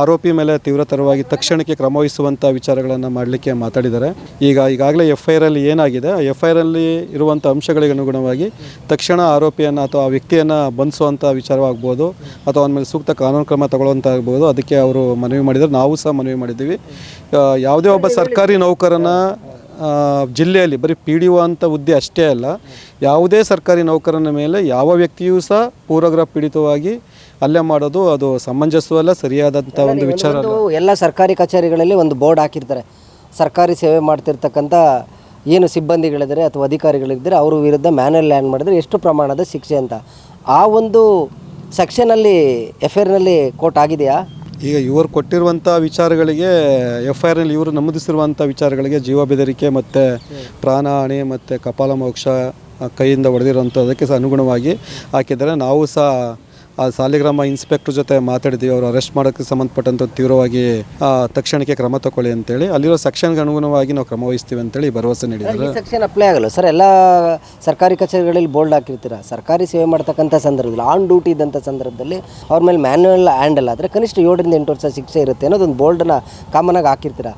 [SPEAKER 3] ಆರೋಪಿ ಮೇಲೆ ತೀವ್ರತರವಾಗಿ ತಕ್ಷಣಕ್ಕೆ ಕ್ರಮ ವಹಿಸುವಂಥ ವಿಚಾರಗಳನ್ನು ಮಾಡಲಿಕ್ಕೆ ಮಾತಾಡಿದ್ದಾರೆ. ಈಗ ಈಗಾಗಲೇ ಎಫ್ ಐ ಆರಲ್ಲಿ ಏನಾಗಿದೆ, ಆ ಎಫ್ ಐ ಆರಲ್ಲಿ ಇರುವಂಥ ಅಂಶಗಳಿಗೆ ಅನುಗುಣವಾಗಿ ತಕ್ಷಣ ಆರೋಪಿಯನ್ನು ಅಥವಾ ಆ ವ್ಯಕ್ತಿಯನ್ನು ಬಂಧಿಸುವಂಥ ವಿಚಾರವಾಗ್ಬೋದು, ಅಥವಾ ಅವನ ಮೇಲೆ ಸೂಕ್ತ ಕಾನೂನು ಕ್ರಮ ತಗೊಳ್ಳುವಂಥ ಆಗ್ಬೋದು ಅದಕ್ಕೆ ಅವರು ಮನವಿ ಮಾಡಿದರು ನಾವು ಸಹ ಮನವಿ ಮಾಡಿದ್ದೀವಿ. ಯಾವುದೇ ಒಬ್ಬ ಸರ್ಕಾರಿ ನೌಕರನ ಜಿಲ್ಲೆಯಲ್ಲಿ ಬರೀ ಪಿ ಡಿ ಒ ಅಂತ ಹುದ್ದೆ ಅಷ್ಟೇ ಅಲ್ಲ ಯಾವುದೇ ಸರ್ಕಾರಿ ನೌಕರನ ಮೇಲೆ ಯಾವ ವ್ಯಕ್ತಿಯೂ ಸಹ ಪೂರ್ವಗ್ರಹ ಪೀಡಿತವಾಗಿ ಹಲ್ಲೆ ಮಾಡೋದು ಅದು ಸಮಂಜಸವಲ್ಲ ಸರಿಯಾದಂಥ ಒಂದು ವಿಚಾರ ಅಲ್ಲ.
[SPEAKER 1] ಎಲ್ಲ ಸರ್ಕಾರಿ ಕಚೇರಿಗಳಲ್ಲಿ ಒಂದು ಬೋರ್ಡ್ ಹಾಕಿರ್ತಾರೆ. ಸರ್ಕಾರಿ ಸೇವೆ ಮಾಡ್ತಿರ್ತಕ್ಕಂಥ ಏನು ಸಿಬ್ಬಂದಿಗಳಿದ್ದಾರೆ ಅಥವಾ ಅಧಿಕಾರಿಗಳಿದ್ದರೆ ಅವ್ರ ವಿರುದ್ಧ ಮ್ಯಾನಲ್ ಲ್ಯಾಂಡ್ ಮಾಡಿದ್ರೆ ಎಷ್ಟು ಪ್ರಮಾಣದ ಶಿಕ್ಷೆ ಅಂತ. ಆ ಒಂದು ಸೆಕ್ಷನಲ್ಲಿ ಎಫ್ ಐ ಆರ್ನಲ್ಲಿ ಕೋರ್ಟ್ ಆಗಿದೆಯಾ?
[SPEAKER 3] ಈಗ ಇವರು ಕೊಟ್ಟಿರುವಂಥ ವಿಚಾರಗಳಿಗೆ ಎಫ್ ಐ ಆರ್ನಲ್ಲಿ ಇವರು ನಮೂದಿಸಿರುವಂಥ ವಿಚಾರಗಳಿಗೆ ಜೀವ ಬೆದರಿಕೆ ಮತ್ತು ಪ್ರಾಣಹಾನಿ ಮತ್ತು ಕಪಾಲಮೋಕ್ಷ ಮೋಕ್ಷ ಕೈಯಿಂದ ಹೊಡೆದಿರುವಂಥದ್ದಕ್ಕೆ ಸಹ ಅನುಗುಣವಾಗಿ ಹಾಕಿದ್ದಾರೆ. ನಾವು ಸಹ ಆ ಸಾಲಿಗ್ರಾಮ ಇನ್ಸ್ಪೆಕ್ಟರ್ ಜೊತೆ ಮಾತಾಡಿದ್ವಿ ಅವರು ಅರೆಸ್ಟ್ ಮಾಡೋಕ್ಕೆ ಸಂಬಂಧಪಟ್ಟಂಥ ತೀವ್ರವಾಗಿ ತಕ್ಷಣಕ್ಕೆ ಕ್ರಮ ತಗೊಳ್ಳಿ ಅಂತೇಳಿ ಅಲ್ಲಿರೋ ಸೆಕ್ಷನ್ಗೆ ಅನುಗುಣವಾಗಿ ನಾವು ಕ್ರಮ ವಹಿಸ್ತೀವಿ ಅಂತೇಳಿ ಭರವಸೆ ನೀಡಿದ್ದಾರೆ
[SPEAKER 1] ಈ ಸೆಕ್ಷನ್ ಅಪ್ಲೈ ಆಗಲ್ಲ. ಸರ್ ಎಲ್ಲ ಸರ್ಕಾರಿ ಕಚೇರಿಗಳಲ್ಲಿ ಬೋಲ್ಡ್ ಹಾಕಿರ್ತೀರ? ಸರ್ಕಾರಿ ಸೇವೆ ಮಾಡ್ತಕ್ಕಂಥ ಸಂದರ್ಭದಲ್ಲಿ ಆನ್ ಡ್ಯೂಟಿ ಇದ್ದಂಥ ಸಂದರ್ಭದಲ್ಲಿ ಅವ್ರ ಮೇಲೆ ಮ್ಯಾನ್ಯಲ್ ಹ್ಯಾಂಡಲ್ ಆದರೆ ಕನಿಷ್ಠ ಏಳರಿಂದ ಎಂಟು ವರ್ಷ ಶಿಕ್ಷೆ ಇರುತ್ತೆ ಅನ್ನೋದೊಂದು ಬೋಲ್ಡನ್ನ ಕಾಮನಾಗಿ ಹಾಕಿರ್ತೀರ?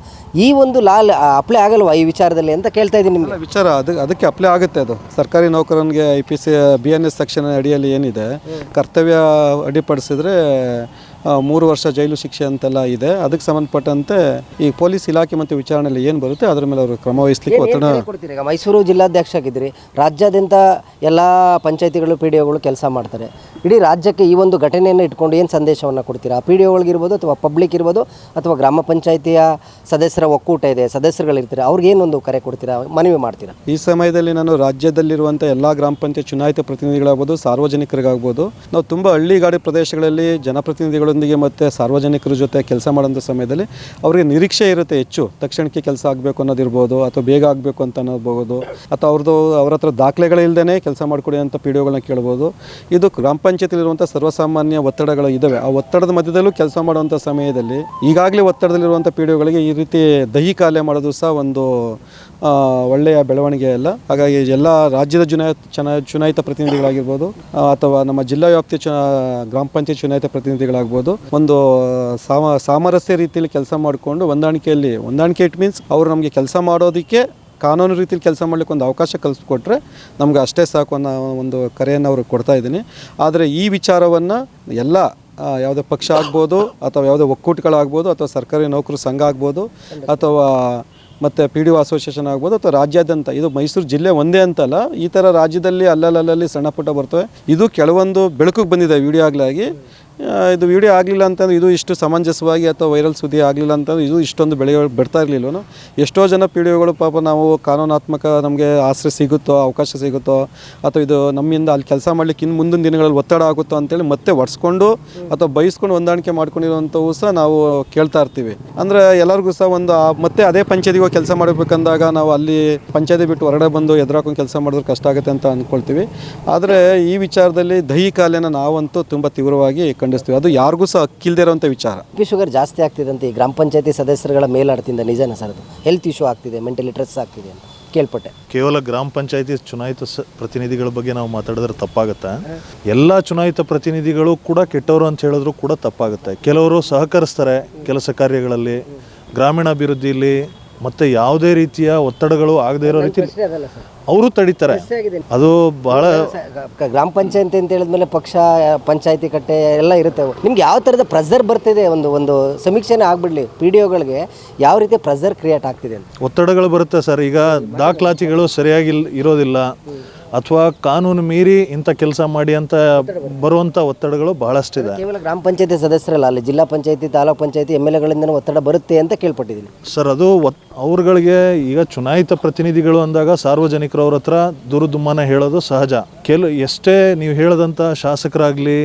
[SPEAKER 1] ಈ ಒಂದು ಲಾಲ್ ಅಪ್ಲೈ ಆಗಲ್ವಾ ಈ ವಿಚಾರದಲ್ಲಿ ಅಂತ ಕೇಳ್ತಾ ಇದ್ದೀನಿ ನಿಮಗೆ?
[SPEAKER 3] ಅಲ್ಲ, ವಿಚಾರ ಅದು ಅದಕ್ಕೆ ಅಪ್ಲೈ ಆಗುತ್ತೆ ಅದು. ಸರ್ಕಾರಿ ನೌಕರನಿಗೆ I P C B N S section ಅಡಿಯಲ್ಲಿ ಏನಿದೆ ಕರ್ತವ್ಯ ಅಡಿಪಡಿಸಿದ್ರೆ ಆ, ಮೂರು ವರ್ಷ ಜೈಲು ಶಿಕ್ಷೆ ಅಂತೆಲ್ಲ ಇದೆ. ಅದಕ್ಕೆ ಸಂಬಂಧಪಟ್ಟಂತೆ ಈ ಪೊಲೀಸ್ ಇಲಾಖೆ ಮತ್ತು ವಿಚಾರಣೆಯಲ್ಲಿ ಏನು ಬರುತ್ತೆ ಅದರ ಮೇಲೆ ಅವರು ಕ್ರಮ ವಹಿಸ್ಲಿಕ್ಕೆ ಒತ್ತಡ
[SPEAKER 1] ಕೊಡ್ತೀರಿ? ಈಗ ಮೈಸೂರು ಜಿಲ್ಲಾಧ್ಯಕ್ಷ ಆಗಿದ್ರಿ ರಾಜ್ಯಾದ್ಯಂತ ಎಲ್ಲ ಪಂಚಾಯತಿಗಳು ಪಿ ಡಿ ಒಗಳು ಕೆಲಸ ಮಾಡ್ತಾರೆ. ಇಡೀ ರಾಜ್ಯಕ್ಕೆ ಈ ಒಂದು ಘಟನೆಯನ್ನು ಇಟ್ಕೊಂಡು ಏನು ಸಂದೇಶವನ್ನು ಕೊಡ್ತೀರಾ? ಪಿ ಡಿ ಒಗಳಿಗಿರ್ಬೋದು ಅಥವಾ ಪಬ್ಲಿಕ್ ಇರ್ಬೋದು ಅಥವಾ ಗ್ರಾಮ ಪಂಚಾಯತಿಯ ಸದಸ್ಯರ ಒಕ್ಕೂಟ ಇದೆ ಸದಸ್ಯರುಗಳಿರ್ತಾರೆ? ಅವ್ರಿಗೆ ಏನೊಂದು ಕರೆ ಕೊಡ್ತೀರಾ? ಮನವಿ ಮಾಡ್ತೀರಾ?
[SPEAKER 3] ಈ ಸಮಯದಲ್ಲಿ ನಾನು ರಾಜ್ಯದಲ್ಲಿರುವಂಥ ಎಲ್ಲ ಗ್ರಾಮ ಪಂಚಾಯತ್ ಚುನಾಯಿತ ಪ್ರತಿನಿಧಿಗಳಾಗ್ಬೋದು ಸಾರ್ವಜನಿಕರಿಗಾಗ್ಬೋದು ನಾವು ತುಂಬ ಹಳ್ಳಿಗಾಡಿ ಪ್ರದೇಶಗಳಲ್ಲಿ ಜನಪ್ರತಿನಿಧಿಗಳು ಜನಪ್ರತಿನಿಧಿಗಳೊಂದಿಗೆ ಮತ್ತು ಸಾರ್ವಜನಿಕರ ಜೊತೆ ಕೆಲಸ ಮಾಡೋಂಥ ಸಮಯದಲ್ಲಿ ಅವರಿಗೆ ನಿರೀಕ್ಷೆ ಇರುತ್ತೆ ಹೆಚ್ಚು. ತಕ್ಷಣಕ್ಕೆ ಕೆಲಸ ಆಗಬೇಕು ಅನ್ನೋದಿರ್ಬೋದು ಅಥವಾ ಬೇಗ ಆಗಬೇಕು ಅಂತ ಅನ್ನೋಬಹುದು ಅಥವಾ ಅವ್ರದ್ದು ಅವ್ರ ಹತ್ರ ದಾಖಲೆಗಳಿಲ್ಲದೇ ಕೆಲಸ ಮಾಡಿಕೊಡಿ ಅಂತ ಪಿ ಡಿ ಕೇಳ್ಬೋದು. ಇದು ಗ್ರಾಮ ಪಂಚಾಯತಿಲಿರುವಂಥ ಸರ್ವಸಾಮಾನ್ಯ ಒತ್ತಡಗಳು ಇದ್ದಾವೆ. ಆ ಒತ್ತಡದ ಮಧ್ಯದಲ್ಲೂ ಕೆಲಸ ಮಾಡುವಂಥ ಸಮಯದಲ್ಲಿ ಈಗಾಗಲೇ ಒತ್ತಡದಲ್ಲಿರುವಂಥ ಪಿ ಡಿ ಈ ರೀತಿ ದೈಹಿಕ ಹಲ್ಲೆ ಮಾಡೋದು ಸಹ ಒಂದು ಒಳ್ಳೆಯ ಬೆಳವಣಿಗೆ ಅಲ್ಲ ಹಾಗಾಗಿ ಎಲ್ಲ ರಾಜ್ಯದ ಚುನಾಯ ಚುನ, ಚುನಾಯಿತ ಪ್ರತಿನಿಧಿಗಳಾಗಿರ್ಬೋದು ಅಥವಾ ನಮ್ಮ ಜಿಲ್ಲಾ ವ್ಯಾಪ್ತಿ ಚು ಗ್ರಾಮ ಪಂಚಾಯತ್ ಚುನಾಯಿತ ಪ್ರತಿನಿಧಿಗಳಾಗ್ಬೋದು, ಒಂದು ಸಾಮ, ಸಾಮರಸ್ಯ ರೀತಿಯಲ್ಲಿ ಕೆಲಸ ಮಾಡಿಕೊಂಡು ಹೊಂದಾಣಿಕೆಯಲ್ಲಿ, ಹೊಂದಾಣಿಕೆ ಇಟ್ ಮೀನ್ಸ್ ಅವರು ನಮಗೆ ಕೆಲಸ ಮಾಡೋದಕ್ಕೆ ಕಾನೂನು ರೀತಿಯಲ್ಲಿ ಕೆಲಸ ಮಾಡಲಿಕ್ಕೆ ಒಂದು ಅವಕಾಶ ಕಲ್ಪಿಸ್ಕೊಟ್ರೆ ನಮ್ಗೆ ಅಷ್ಟೇ ಸಾಕು ಅನ್ನೋ ಒಂದು ಕರೆಯನ್ನು ಅವ್ರಿಗೆ ಕೊಡ್ತಾ ಇದ್ದೀನಿ. ಆದರೆ ಈ ವಿಚಾರವನ್ನು ಎಲ್ಲ ಯಾವುದೇ ಪಕ್ಷ ಆಗ್ಬೋದು ಅಥವಾ ಯಾವುದೇ ಒಕ್ಕೂಟಗಳಾಗ್ಬೋದು ಅಥವಾ ಸರ್ಕಾರಿ ನೌಕರ ಸಂಘ ಆಗ್ಬೋದು ಅಥವಾ ಮತ್ತು ಪಿ ಡಿ ಒ ಅಸೋಸಿಯೇಷನ್ ಆಗ್ಬೋದು ಅಥವಾ ರಾಜ್ಯಾದ್ಯಂತ, ಇದು ಮೈಸೂರು ಜಿಲ್ಲೆ ಒಂದೇ ಅಂತಲ್ಲ, ಈ ಥರ ರಾಜ್ಯದಲ್ಲಿ ಅಲ್ಲಲ್ಲಲ್ಲಿ ಸಣ್ಣ ಪುಟ್ಟ ಬರ್ತವೆ. ಇದು ಕೆಲವೊಂದು ಬೆಳಕಿಗೆ ಬಂದಿದೆ ವಿಡಿಯೋ ಆಗಲಾಗಿ. ಇದು ವಿಡಿಯೋ ಆಗಲಿಲ್ಲ ಅಂತಂದ್ರೆ ಇದು ಇಷ್ಟು ಸಮಂಜಸವಾಗಿ ಅಥವಾ ವೈರಲ್ ಸುದ್ದಿ ಆಗಲಿಲ್ಲ ಅಂತಂದ್ರೆ ಇದು ಇಷ್ಟೊಂದು ಬೆಳೆ ಬರ್ತಾ ಇರಲಿಲ್ಲವನು ಎಷ್ಟೋ ಜನ ಪಿ ಪಾಪ ನಾವು ಕಾನೂನಾತ್ಮಕ ನಮಗೆ ಆಶ್ರಯ ಸಿಗುತ್ತೋ, ಅವಕಾಶ ಸಿಗುತ್ತೋ, ಅಥವಾ ಇದು ನಮ್ಮಿಂದ ಅಲ್ಲಿ ಕೆಲಸ ಮಾಡಲಿಕ್ಕೆ ಇನ್ನು ಮುಂದಿನ ದಿನಗಳಲ್ಲಿ ಒತ್ತಡ ಆಗುತ್ತೋ ಅಂತೇಳಿ ಮತ್ತೆ ಒಡ್ಸ್ಕೊಂಡು ಅಥವಾ ಬಯಸ್ಕೊಂಡು ಹೊಂದಾಣಿಕೆ ಮಾಡ್ಕೊಂಡಿರುವಂಥವು ಸಹ ನಾವು ಕೇಳ್ತಾ ಇರ್ತೀವಿ. ಅಂದರೆ ಎಲ್ಲರಿಗೂ ಸಹ ಒಂದು ಮತ್ತೆ ಅದೇ ಪಂಚಾಯತಿಗೆ ಕೆಲಸ ಮಾಡಬೇಕಂದಾಗ ನಾವು ಅಲ್ಲಿ ಪಂಚಾಯತಿ ಬಿಟ್ಟು ಹೊರಗಡೆ ಬಂದು ಎದುರಾಕೊಂಡು ಕೆಲಸ ಮಾಡಿದ್ರೆ ಕಷ್ಟ ಆಗುತ್ತೆ ಅಂತ ಅಂದ್ಕೊಳ್ತೀವಿ ಆದರೆ ಈ ವಿಚಾರದಲ್ಲಿ ದೈಹಿಕ ಕಾಲೇನ ನಾವಂತೂ ತುಂಬ ತೀವ್ರವಾಗಿ ಖಂಡಿಸ್ತೀವಿ. ಅದು ಯಾರಿಗೂ ಸಹ ಅಕ್ಕಿಲ್ದೇ ಇರುವಂಥ ವಿಚಾರ.
[SPEAKER 1] ಬಿ ಶುಗರ್ ಜಾಸ್ತಿ ಆಗ್ತಿದೆ ಅಂತ ಈ ಗ್ರಾಮ ಪಂಚಾಯತಿ ಸದಸ್ಯರುಗಳ ಮೇಲಾಡ್ತಿಂದ ನಿಜನ ಸರ್ ಅದು? ಹೆಲ್ತ್ ಇಶ್ಯೂ ಆಗ್ತಿದೆ ಮೆಂಟಲಿ ಸ್ಟ್ರೆಸ್ ಆಗ್ತಿದೆ ಅಂತ ಕೇಳ್ಪಟ್ಟೆ.
[SPEAKER 4] ಕೇವಲ ಗ್ರಾಮ ಪಂಚಾಯತಿ ಚುನಾಯಿತ ಸ ಪ್ರತಿನಿಧಿಗಳ ಬಗ್ಗೆ ನಾವು ಮಾತಾಡಿದ್ರೆ ತಪ್ಪಾಗುತ್ತೆ? ಎಲ್ಲ ಚುನಾಯಿತ ಪ್ರತಿನಿಧಿಗಳು ಕೂಡ ಕೆಟ್ಟವರು ಅಂತ ಹೇಳಿದ್ರು ಕೂಡ ತಪ್ಪಾಗುತ್ತೆ. ಕೆಲವರು ಸಹಕರಿಸ್ತಾರೆ ಕೆಲಸ ಕಾರ್ಯಗಳಲ್ಲಿ ಗ್ರಾಮೀಣಾಭಿವೃದ್ಧಿಯಲ್ಲಿ ಮತ್ತೆ ಯಾವುದೇ ರೀತಿಯ ಒತ್ತಡಗಳು ಆಗದೇ ಇರೋ ರೀತಿ ಅವರು ತಡೀತಾರೆ. ಅದು ಬಹಳ
[SPEAKER 1] ಗ್ರಾಮ ಪಂಚಾಯತಿ ಅಂತ ಹೇಳಿದ್ಮೇಲೆ ಪಕ್ಷ ಪಂಚಾಯತಿ ಕಟ್ಟೆ ಎಲ್ಲ ಇರುತ್ತೆ. ನಿಮ್ಗೆ ಯಾವ ಥರದ ಪ್ರೆಸರ್ ಬರ್ತಿದೆ? ಒಂದು ಒಂದು ಸಮೀಕ್ಷೆನೇ ಆಗ್ಬಿಡ್ಲಿ. ಪಿ ಡಿ ಒಗಳಿಗೆ ಯಾವ ರೀತಿ ಪ್ರೆಸರ್ ಕ್ರಿಯೇಟ್ ಆಗ್ತಿದೆ ಅಂತ?
[SPEAKER 4] ಒತ್ತಡಗಳು ಬರುತ್ತೆ ಸರ್. ಈಗ ದಾಖಲಾತಿಗಳು ಸರಿಯಾಗಿ ಇರೋದಿಲ್ಲ. ಅಥವಾ ಕಾನೂನು ಮೀರಿ ಇಂಥ ಕೆಲಸ ಮಾಡಿ ಅಂತ ಬರುವಂಥ ಒತ್ತಡಗಳು ಬಹಳಷ್ಟಿದೆ.
[SPEAKER 1] ಕೇವಲ ಗ್ರಾಮ ಪಂಚಾಯತಿ ಸದಸ್ಯರಲ್ಲ ಅಲ್ಲಿ ಜಿಲ್ಲಾ ಪಂಚಾಯತಿ ತಾಲೂಕು ಪಂಚಾಯತಿ ಎಂ ಎಲ್ ಎಗಳಿಂದ ಒತ್ತಡ ಬರುತ್ತೆ ಅಂತ ಕೇಳ್ಪಟ್ಟಿದ್ದೀನಿ.
[SPEAKER 4] ಸರ್ ಅದು ಅವರುಗಳಿಗೆ ಈಗ ಚುನಾಯಿತ ಪ್ರತಿನಿಧಿಗಳು ಅಂದಾಗ ಸಾರ್ವಜನಿಕರು ಅವ್ರ ಹತ್ರ ದುರುದುಮ್ಮನ ಹೇಳೋದು ಸಹಜ. ಕೆಲ ಎಷ್ಟೇ ನೀವು ಹೇಳದಂಥ ಶಾಸಕರಾಗಲಿ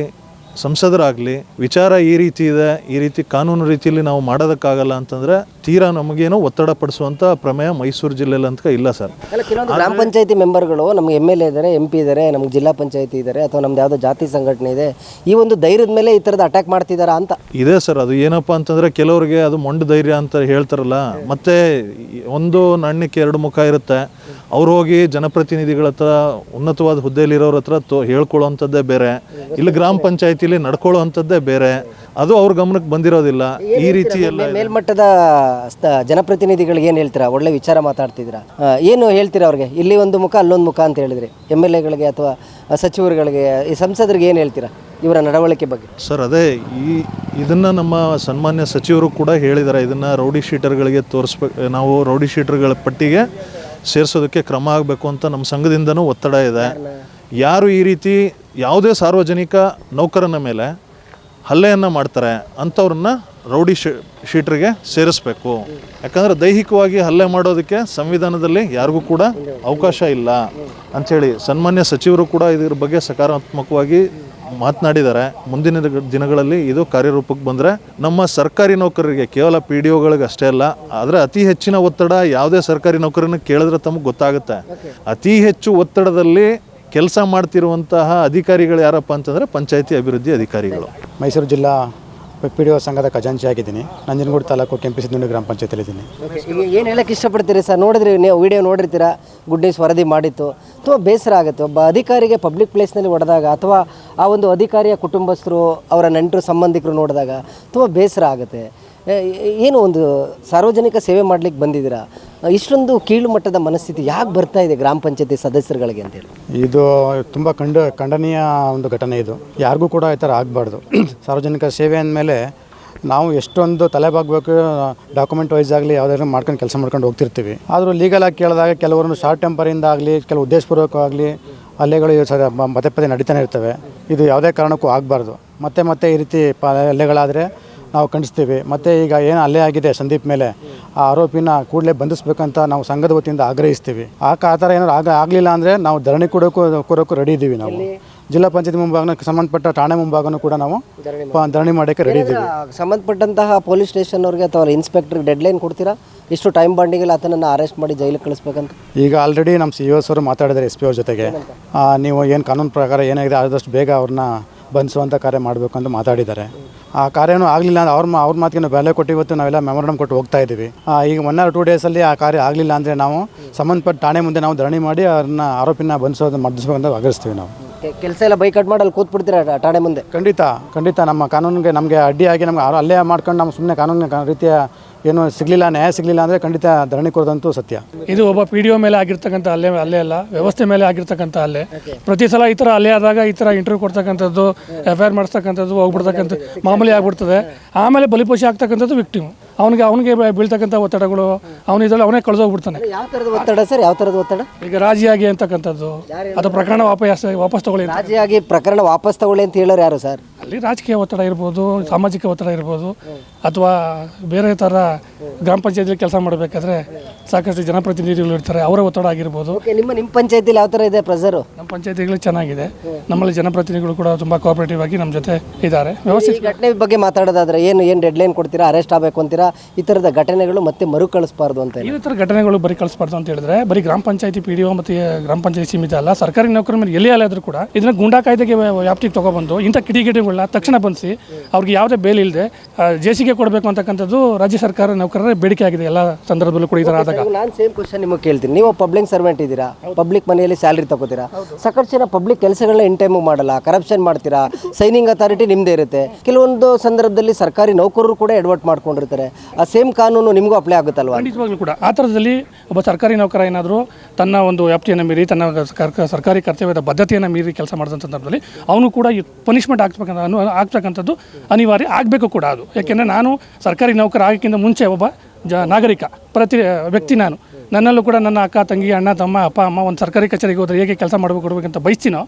[SPEAKER 4] ಸಂಸದರಾಗಲಿ ವಿಚಾರ ಈ ರೀತಿ ಇದೆ ಈ ರೀತಿ ಕಾನೂನು ರೀತಿಯಲ್ಲಿ ನಾವು ಮಾಡೋದಕ್ಕಾಗಲ್ಲ ಅಂತಂದ್ರೆ ತೀರಾ ನಮಗೇನೋ ಒತ್ತಡ ಪಡಿಸುವಂಥ ಪ್ರಮೇಯ ಮೈಸೂರು ಜಿಲ್ಲೆಯಲ್ಲಿ ಅಂತ ಇಲ್ಲ ಸರ್.
[SPEAKER 1] ಕೆಲವೊಂದು ಗ್ರಾಮ ಪಂಚಾಯತಿ ಮೆಂಬರ್ಗಳು ನಮ್ಗೆ ಎಂ ಎಲ್ ಎ ಇದ್ದಾರೆ ಎಂ ಪಿ ಇದ್ದಾರೆ ನಮ್ಗೆ ಜಿಲ್ಲಾ ಪಂಚಾಯತಿ ಇದ್ದಾರೆ ಅಥವಾ ನಮ್ದು ಯಾವುದೋ ಜಾತಿ ಸಂಘಟನೆ ಇದೆ ಈ ಒಂದು ಧೈರ್ಯದ ಮೇಲೆ ಈ ಥರದ ಅಟ್ಯಾಕ್ ಮಾಡ್ತಿದ್ದಾರಾ ಅಂತ.
[SPEAKER 4] ಇದೆ ಸರ್ ಅದು ಏನಪ್ಪ ಅಂತಂದ್ರೆ ಕೆಲವರಿಗೆ ಅದು ಮೊಂಡು ಧೈರ್ಯ ಅಂತ ಹೇಳ್ತಾರಲ್ಲ ಮತ್ತೆ ಒಂದು ನಾಣ್ಯಕ್ಕೆ ಎರಡು ಮುಖ ಇರುತ್ತೆ ಅವ್ರು ಹೋಗಿ ಜನಪ್ರತಿನಿಧಿಗಳ ಹತ್ರ ಉನ್ನತವಾದ ಹುದ್ದೆಯಲ್ಲಿರೋರ ಹತ್ರ ಹೇಳ್ಕೊಳ್ಳೋ ಅಂಥದ್ದೇ ಬೇರೆ. ಇಲ್ಲಿ ಗ್ರಾಮ ಪಂಚಾಯತಿಲಿ ನಡ್ಕೊಳ್ಳುವಂಥದ್ದೇ ಬೇರೆ. ಅದು ಅವ್ರ ಗಮನಕ್ಕೆ ಬಂದಿರೋದಿಲ್ಲ. ಈ ರೀತಿ ಎಲ್ಲ
[SPEAKER 1] ಮೇಲ್ಮಟ್ಟದ ಸ್ಥ- ಜನಪ್ರತಿನಿಧಿಗಳಿಗೆ ಏನು ಹೇಳ್ತೀರಾ? ಒಳ್ಳೆ ವಿಚಾರ ಮಾತಾಡ್ತಿದ್ದೀರಾ? ಆ, ಏನು ಹೇಳ್ತೀರಾ ಅವ್ರಿಗೆ? ಇಲ್ಲಿ ಒಂದು ಮುಖ ಅಲ್ಲೊಂದು ಮುಖ ಅಂತ ಹೇಳಿದ್ರಿ. ಎಂ ಎಲ್ ಎಗಳಿಗೆ ಅಥವಾ ಸಚಿವರುಗಳಿಗೆ ಈ ಸಂಸದರಿಗೆ ಏನು ಹೇಳ್ತೀರಾ ಇವರ ನಡವಳಿಕೆ ಬಗ್ಗೆ?
[SPEAKER 4] ಸರ್ ಅದೇ ಈ ಇದನ್ನು ನಮ್ಮ ಸನ್ಮಾನ್ಯ ಸಚಿವರು ಕೂಡ ಹೇಳಿದ್ದಾರೆ. ಇದನ್ನು ರೌಡಿ ಶೀಟರ್ಗಳಿಗೆ ತೋರಿಸ್ಬೇಕು ನಾವು ರೌಡಿ ಶೀಟರ್ಗಳ ಪಟ್ಟಿಗೆ ಸೇರಿಸೋದಕ್ಕೆ ಕ್ರಮ ಆಗಬೇಕು ಅಂತ ನಮ್ಮ ಸಂಘದಿಂದನೂ ಒತ್ತಡ ಇದೆ. ಯಾರು ಈ ರೀತಿ ಯಾವುದೇ ಸಾರ್ವಜನಿಕ ನೌಕರನ ಮೇಲೆ ಹಲ್ಲೆಯನ್ನು ಮಾಡ್ತಾರೆ ಅಂಥವ್ರನ್ನ ರೌಡಿ ಶೀ, ಶೀಟ್ರಿಗೆ ಸೇರಿಸ್ಬೇಕು. ಯಾಕಂದರೆ ದೈಹಿಕವಾಗಿ ಹಲ್ಲೆ ಮಾಡೋದಕ್ಕೆ ಸಂವಿಧಾನದಲ್ಲಿ ಯಾರಿಗೂ ಕೂಡ ಅವಕಾಶ ಇಲ್ಲ ಅಂಥೇಳಿ ಸನ್ಮಾನ್ಯ ಸಚಿವರು ಕೂಡ ಇದ್ರ ಬಗ್ಗೆ ಸಕಾರಾತ್ಮಕವಾಗಿ ಮಾತನಾಡಿದ್ದಾರೆ. ಮುಂದಿನ ದಿನಗಳಲ್ಲಿ ಇದು ಕಾರ್ಯರೂಪಕ್ಕೆ ಬಂದರೆ ನಮ್ಮ ಸರ್ಕಾರಿ ನೌಕರರಿಗೆ, ಕೇವಲ ಪಿ ಡಿ ಅಷ್ಟೇ ಅಲ್ಲ, ಆದರೆ ಅತಿ ಹೆಚ್ಚಿನ ಒತ್ತಡ ಯಾವುದೇ ಸರ್ಕಾರಿ ನೌಕರನ್ನು ಕೇಳಿದ್ರೆ ತಮಗೆ ಗೊತ್ತಾಗುತ್ತೆ. ಅತಿ ಹೆಚ್ಚು ಒತ್ತಡದಲ್ಲಿ ಕೆಲಸ ಮಾಡ್ತಿರುವಂತಹ ಅಧಿಕಾರಿಗಳು ಯಾರಪ್ಪ ಅಂತಂದರೆ ಪಂಚಾಯತಿ ಅಭಿವೃದ್ಧಿ ಅಧಿಕಾರಿಗಳು.
[SPEAKER 5] ಮೈಸೂರು ಜಿಲ್ಲಾ ಪಿ ಡಿ ಒ ಸಂಘದ ಖಜಾಂಚಿ ಆಗಿದ್ದೀನಿ. ನಂಜನಗೂಡು ತಾಲೂಕು ಕೆಂಪಿ ಗ್ರಾಮ ಗ್ರಾಮ ಪಂಚಾಯತಿಲಿದ್ದೀನಿ
[SPEAKER 1] ಏನು ಹೇಳಕ್ಕೆ ಇಷ್ಟಪಡ್ತೀರಿ ಸರ್? ನೋಡಿದ್ರಿ ನೀವು ವಿಡಿಯೋ ನೋಡಿರ್ತೀರಾ? ಗುಡ್ ನ್ಯೂಸ್ ವರದಿ ಮಾಡಿತ್ತು. ತುಂಬ ಬೇಸರ ಆಗುತ್ತೆ. ಒಬ್ಬ ಅಧಿಕಾರಿಗೆ ಪಬ್ಲಿಕ್ ಪ್ಲೇಸ್ನಲ್ಲಿ ಹೊಡೆದಾಗ ಅಥವಾ ಆ ಒಂದು ಅಧಿಕಾರಿಯ ಕುಟುಂಬಸ್ಥರು ಅವರ ನೆಂಟರು ಸಂಬಂಧಿಕರು ನೋಡಿದಾಗ ತುಂಬ ಬೇಸರ ಆಗುತ್ತೆ. ಏನು ಒಂದು ಸಾರ್ವಜನಿಕ ಸೇವೆ ಮಾಡ್ಲಿಕ್ಕೆ ಬಂದಿದ್ದೀರಾ? ಇಷ್ಟೊಂದು ಕೀಳು ಮಟ್ಟದ ಮನಸ್ಥಿತಿ ಯಾಕೆ ಬರ್ತಾ ಇದೆ ಗ್ರಾಮ ಪಂಚಾಯತಿ ಸದಸ್ಯರುಗಳಿಗೆ ಅಂತೇಳಿ
[SPEAKER 5] ಇದು ತುಂಬ ಖಂಡ ಖಂಡನೀಯ ಒಂದು ಘಟನೆ ಇದು. ಯಾರಿಗೂ ಕೂಡ ಈ ಥರ ಆಗಬಾರ್ದು. ಸಾರ್ವಜನಿಕ ಸೇವೆ ಅಂದಮೇಲೆ ನಾವು ಎಷ್ಟೊಂದು ತಲೆಬಾಗಬೇಕು, ಡಾಕ್ಯುಮೆಂಟ್ ವೈಸ್ ಆಗಲಿ, ಯಾವುದಾದ್ರು ಮಾಡ್ಕೊಂಡು ಕೆಲಸ ಮಾಡ್ಕೊಂಡು ಹೋಗ್ತಿರ್ತೀವಿ. ಆದರೂ ಲೀಗಲಾಗಿ ಕೇಳಿದಾಗ ಕೆಲವರನ್ನು ಶಾರ್ಟ್ ಟೆಂಪರಿಂದ ಆಗಲಿ, ಕೆಲವು ಉದ್ದೇಶಪೂರ್ವಕವಾಗಲಿ ಸದ ಮ- ಪದೇ ಪದೇ ನಡೀತಾನೆ ಇರ್ತವೆ. ಇದು ಯಾವುದೇ ಕಾರಣಕ್ಕೂ ಆಗಬಾರ್ದು. ಮತ್ತೆ ಮತ್ತೆ ಈ ರೀತಿ ಪ ಹಲ್ಲೆಗಳಾದರೆ ನಾವು ಖಂಡಿಸ್ತೀವಿ. ಮತ್ತು ಈಗ ಏನು ಅಲ್ಲೇ ಆಗಿದೆ ಸಂದೀಪ್ ಮೇಲೆ ಆ ಆರೋಪಿನ ಕೂಡಲೇ ಬಂಧಿಸಬೇಕಂತ ನಾವು ಸಂಘದ ವತಿಯಿಂದ ಆಗ್ರಹಿಸ್ತೀವಿ. ಆಗ ಆ ಥರ ಏನಾದ್ರು ಆಗ ಆಗಲಿಲ್ಲ ಅಂದರೆ ನಾವು ಧರಣಿ ಕೊಡೋಕ್ಕೂ ಕೊಡೋಕ್ಕೂ ರೆಡಿ ಇದ್ದೀವಿ ನಾವು. ಜಿಲ್ಲಾ ಪಂಚಾಯತ್ ಮುಂಭಾಗನ ಸಂಬಂಧಪಟ್ಟ ಠಾಣೆ ಮುಂಭಾಗನೂ ಕೂಡ ನಾವು ಪ- ಧರಣಿ ಮಾಡೋಕ್ಕೆ ರೆಡಿ ಇದ್ದೀವಿ
[SPEAKER 1] ಸಂಬಂಧಪಟ್ಟಂತಹ ಪೊಲೀಸ್ ಸ್ಟೇಷನ್ ಅವ್ರಿಗೆ ಅಥವಾ ಡೆಡ್ ಲೈನ್ ಕೊಡ್ತೀರಾ? ಇಷ್ಟು ಟೈಮ್ ಬಾಂಡಿಗೆಲ್ಲ ಆತನನ್ನು ಅರೆಸ್ಟ್ ಮಾಡಿ ಜೈಲಿಗೆ ಕಳಿಸ್ಬೇಕಂತ?
[SPEAKER 5] ಈಗ ಆಲ್ರೆಡಿ ನಮ್ಮ ಸಿ ಎಸ್ ಅವರು ಮಾತಾಡಿದ್ದಾರೆ ಎಸ್ ಪಿ ಅವ್ರ ಜೊತೆಗೆ. ಆ, ನೀವು ಏನು ಕಾನೂನು ಪ್ರಕಾರ ಏನಾಗಿದೆ ಆದಷ್ಟು ಬೇಗ ಅವ್ರನ್ನ ಬಂಧಿಸುವಂಥ ಕಾರ್ಯ ಮಾಡಬೇಕು ಅಂತ ಮಾತಾಡಿದ್ದಾರೆ. ಆ ಕಾರ್ಯನೂ ಆಗಲಿಲ್ಲ ಅಂದರೆ ಅವ್ರ ಅವ್ರ ಮಾತಿಗೆ ನಾವು ಬೆಲೆ ಕೊಟ್ಟು ಇವತ್ತು ನಾವೆಲ್ಲ ಮೆಮೊರಂಡಮ್ ಕೊಟ್ಟು ಹೋಗ್ತಾ ಇದ್ದೀವಿ. ಈಗ ಒನ್ ಆರ್ ಟೂ ಡೇಸಲ್ಲಿ ಆ ಕಾರ್ಯ ಆಗಲಿಲ್ಲ ಅಂದರೆ ನಾವು ಸಂಬಂಧಪಟ್ಟ ಠಾಣೆ ಮುಂದೆ ನಾವು ಧರಣಿ ಮಾಡಿ ಅವ್ರನ್ನ ಆರೋಪಿನ ಬಂಧಿಸೋದು ಮಾಡಿಸ್ಬೇಕಂತ ಆಗ್ರಹಿಸ್ತೀವಿ ನಾವು.
[SPEAKER 1] ಕೆಲಸ ಎಲ್ಲ ಬೈಕಟ್ ಮಾಡಿ ಅಲ್ಲಿ ಕೂತ್ಬಿಡ್ತೀರಾ ಠಾಣೆ ಮುಂದೆ?
[SPEAKER 5] ಖಂಡಿತ ಖಂಡಿತ. ನಮ್ಮ ಕಾನೂನಿಗೆ ನಮಗೆ ಅಡ್ಡಿಯಾಗಿ ನಮ್ಗೆ ಅಲ್ಲೇ ಮಾಡ್ಕೊಂಡು ನಮ್ಮ ಸುಮ್ಮನೆ ಕಾನೂನಿನ ರೀತಿಯ ಏನು ಸಿಗಲಿಲ್ಲ ನ್ಯಾಯ ಸಿಗಲಿಲ್ಲ ಅಂದರೆ ಖಂಡಿತ ಧರಣಿ ಕೊಡೋದಂತೂ ಸತ್ಯ.
[SPEAKER 6] ಇದು ಒಬ್ಬ ಪಿ ಡಿ ಒ ಮೇಲೆ ಆಗಿರ್ತಕ್ಕಂಥ ಅಲ್ಲೇ ಅಲ್ಲೇ ಅಲ್ಲ ವ್ಯವಸ್ಥೆ ಮೇಲೆ ಆಗಿರ್ತಕ್ಕಂಥ ಅಲ್ಲೇ ಪ್ರತಿ ಸಲ ಈ ಥರ ಅಲ್ಲೇ ಆದಾಗ ಈ ಥರ ಇಂಟರ್ವ್ಯೂ ಕೊಡ್ತಕ್ಕಂಥದ್ದು ಎಫ್ ಐ ಆರ್ ಮಾಡಿಸ್ತಕ್ಕಂಥದ್ದು ಹೋಗ್ಬಿಡ್ತಕ್ಕಂಥ ಮಾಮೂಲಿ ಆಗ್ಬಿಡ್ತದೆ. ಆಮೇಲೆ ಬಲಿಪೋಷಿ ಆಗ್ತಕ್ಕಂಥದ್ದು ವಿಕ್ಟಿಮ್ ಅವನಿಗೆ ಅವನಿಗೆ ಬೀಳ್ತಕ್ಕಂಥ ಒತ್ತಡಗಳು ಅವನಿದ್ರಲ್ಲಿ ಅವನೇ ಕಳೆದೋಗ್ಬಿಡ್ತಾನೆ.
[SPEAKER 1] ಯಾವ ಥರದ ಒತ್ತಡ ಸರ್? ಯಾವ ಥರದ ಒತ್ತಡ?
[SPEAKER 6] ಈಗ ರಾಜಿಯಾಗಿ ಅಂತಕ್ಕಂಥದ್ದು. ಅದು ಪ್ರಕರಣ ವಾಪಸ್ ವಾಪಸ್ ತಗೊಳ್ಳಿ ಅಂತ.
[SPEAKER 1] ರಾಜಿಯಾಗಿ ಪ್ರಕರಣ ವಾಪಸ್ ತಗೊಳ್ಳಿ ಅಂತ ಹೇಳೋರು ಯಾರು ಸರ್?
[SPEAKER 6] ಅಲ್ಲಿ ರಾಜಕೀಯ ಒತ್ತಡ ಇರ್ಬೋದು ಸಾಮಾಜಿಕ ಒತ್ತಡ ಇರ್ಬೋದು ಅಥವಾ ಬೇರೆ ಥರ ಗ್ರಾಮ ಪಂಚಾಯತಿಲಿ ಕೆಲಸ ಮಾಡಬೇಕಾದ್ರೆ ಸಾಕಷ್ಟು ಜನಪ್ರತಿನಿಧಿಗಳು ಇರ್ತಾರೆ ಅವರ ಒತ್ತಡ ಆಗಿರ್ಬೋದು.
[SPEAKER 1] ನಿಮ್ಮ ನಿಮ್ಮ ಪಂಚಾಯತಿಲಿ ಯಾವ ಥರ ಇದೆ ಪ್ರೆಸರು
[SPEAKER 6] ನಮ್ಮ ಪಂಚಾಯತಿಗಳು ಚೆನ್ನಾಗಿದೆ. ನಮ್ಮಲ್ಲಿ ಜನಪ್ರತಿನಿಧಿಗಳು ಕೂಡ ತುಂಬ ಕೋಆಪರೇಟಿವ್ ಆಗಿ ನಮ್ಮ ಜೊತೆ ಇದ್ದಾರೆ.
[SPEAKER 1] ವ್ಯವಸ್ಥೆ ಘಟನೆ ಬಗ್ಗೆ ಮಾತಾಡೋದಾದ್ರೆ ಏನು ಏನು ಡೆಡ್ಲೈನ್ ಕೊಡ್ತೀರಾ ಅರೆಸ್ಟ್ ಆಗಬೇಕು ಅಂತೀರಾ? ಈ ಥರದ ಘಟನೆಗಳು ಮತ್ತೆ ಮರುಕಳಿಸಬಾರ್ದು ಅಂತ
[SPEAKER 6] ಈ ಥರ ಘಟನೆಗಳು ಬರೀ ಕಳಿಸಬಾರ್ದು ಅಂತ ಹೇಳಿದ್ರೆ ಬರೀ ಗ್ರಾಮ ಪಂಚಾಯತಿ ಪಿ ಡಿ ಒ ಮತ್ತು ಗ್ರಾಮ ಪಂಚಾಯತಿ ಸೀಮಿತ ಅಲ್ಲ ಸರ್ಕಾರಿ ನೌಕರಿ ಮೇಲೆ ಎಲ್ಲಿ ಅಲ್ಲಾದರೂ ಕೂಡ ಇದನ್ನ ಗುಂಡಾ ಕಾಯ್ದೆಗೆ ವ್ಯಾಪ್ತಿಗೆ ತಗೊಬಂದು ಇಂಥ ಕಿಡಿಗೇಡಿಗಳನ್ನ ತಕ್ಷಣ ಬಂದಿಸಿ. ಅವ್ರಿಗೆ ಯಾವುದೇ ಬೇಲಿ ಇಲ್ಲದೆ ಜೆಸಿಗೆ ಕೊಡಬೇಕು ಅಂತಕ್ಕಂಥದ್ದು ರಾಜ್ಯ ಸರ್ಕಾರ ನೌಕರರ ಬೇಡಿಕೆ ಆಗಿದೆ ಎಲ್ಲ ಸಂದರ್ಭದಲ್ಲೂ ಕೂಡ ಇದರ ಆದಾಗ.
[SPEAKER 1] ನಾನು ಸೇಮ್ ಕ್ವಶನ್ ನಿಮಗೆ ಕೇಳ್ತೀನಿ. ನೀವು ಪಬ್ಲಿಕ್ ಸರ್ವೆಂಟ್ ಇದ್ದೀರಾ? ಪಬ್ಲಿಕ್ ಮನೆಯಲ್ಲಿ ಸ್ಯಾಲ್ರಿ ತಗೋತೀರಾ? ಸಾಕಷ್ಟು ಜನ ಪಬ್ಲಿಕ್ ಕೆಲಸಗಳನ್ನ ಇನ್ ಟೈಮು ಮಾಡಲ್ಲ ಕರಪ್ಷನ್ ಮಾಡ್ತೀರಾ ಸೈನಿಂಗ್ ಅಥಾರಿಟಿ ನಿಮ್ಮದೇ ಇರುತ್ತೆ. ಕೆಲವೊಂದು ಸಂದರ್ಭದಲ್ಲಿ ಸರ್ಕಾರಿ ನೌಕರರು ಕೂಡ ಎಡ್ವರ್ಟ್ ಮಾಡ್ಕೊಂಡಿರ್ತಾರೆ. ಆ ಸೇಮ್ ಕಾನೂನು ನಿಮಗೂ ಅಪ್ಲೈ ಆಗುತ್ತಲ್ವಾ?
[SPEAKER 6] ಖಂಡಿತವಾಗ್ಲೂ ಕೂಡ. ಆ ಥರದಲ್ಲಿ ಒಬ್ಬ ಸರ್ಕಾರಿ ನೌಕರ ಏನಾದರೂ ತನ್ನ ಒಂದು ವ್ಯಾಪ್ತಿಯನ್ನು ಮೀರಿ ತನ್ನ ಸರ್ಕ- ಸರ್ಕಾರಿ ಕರ್ತವ್ಯದ ಬದ್ಧತೆಯನ್ನು ಮೀರಿ ಕೆಲಸ ಮಾಡಿದ ಸಂದರ್ಭದಲ್ಲಿ ಅವನು ಕೂಡ ಪನಿಷ್ಮೆಂಟ್ ಆಗ್ತಕ್ಕಂಥ ಅನು ಆಗ್ತಕ್ಕಂಥದ್ದು ಅನಿವಾರ್ಯ ಆಗಬೇಕು ಕೂಡ ಅದು. ಯಾಕೆಂದರೆ ನಾನು ಸರ್ಕಾರಿ ನೌಕರ ಆಗೋಕ್ಕಿಂತ ಮುಂಚೆ ಒಬ್ಬ ಜ ನಾಗರಿಕ, ಪ್ರತಿ ವ್ಯಕ್ತಿ ನಾನು. ನನ್ನಲ್ಲೂ ಕೂಡ ನನ್ನ ಅಕ್ಕ, ತಂಗಿ, ಅಣ್ಣ, ತಮ್ಮ, ಅಪ್ಪ, ಅಮ್ಮ ಒಂದು ಸರ್ಕಾರಿ ಕಚೇರಿಗೆ ಹೋದ್ರೆ ಹೇಗೆ ಕೆಲಸ ಮಾಡಬೇಕು ಕೊಡಬೇಕಂತ ಬಯಸ್ತೀನೋ,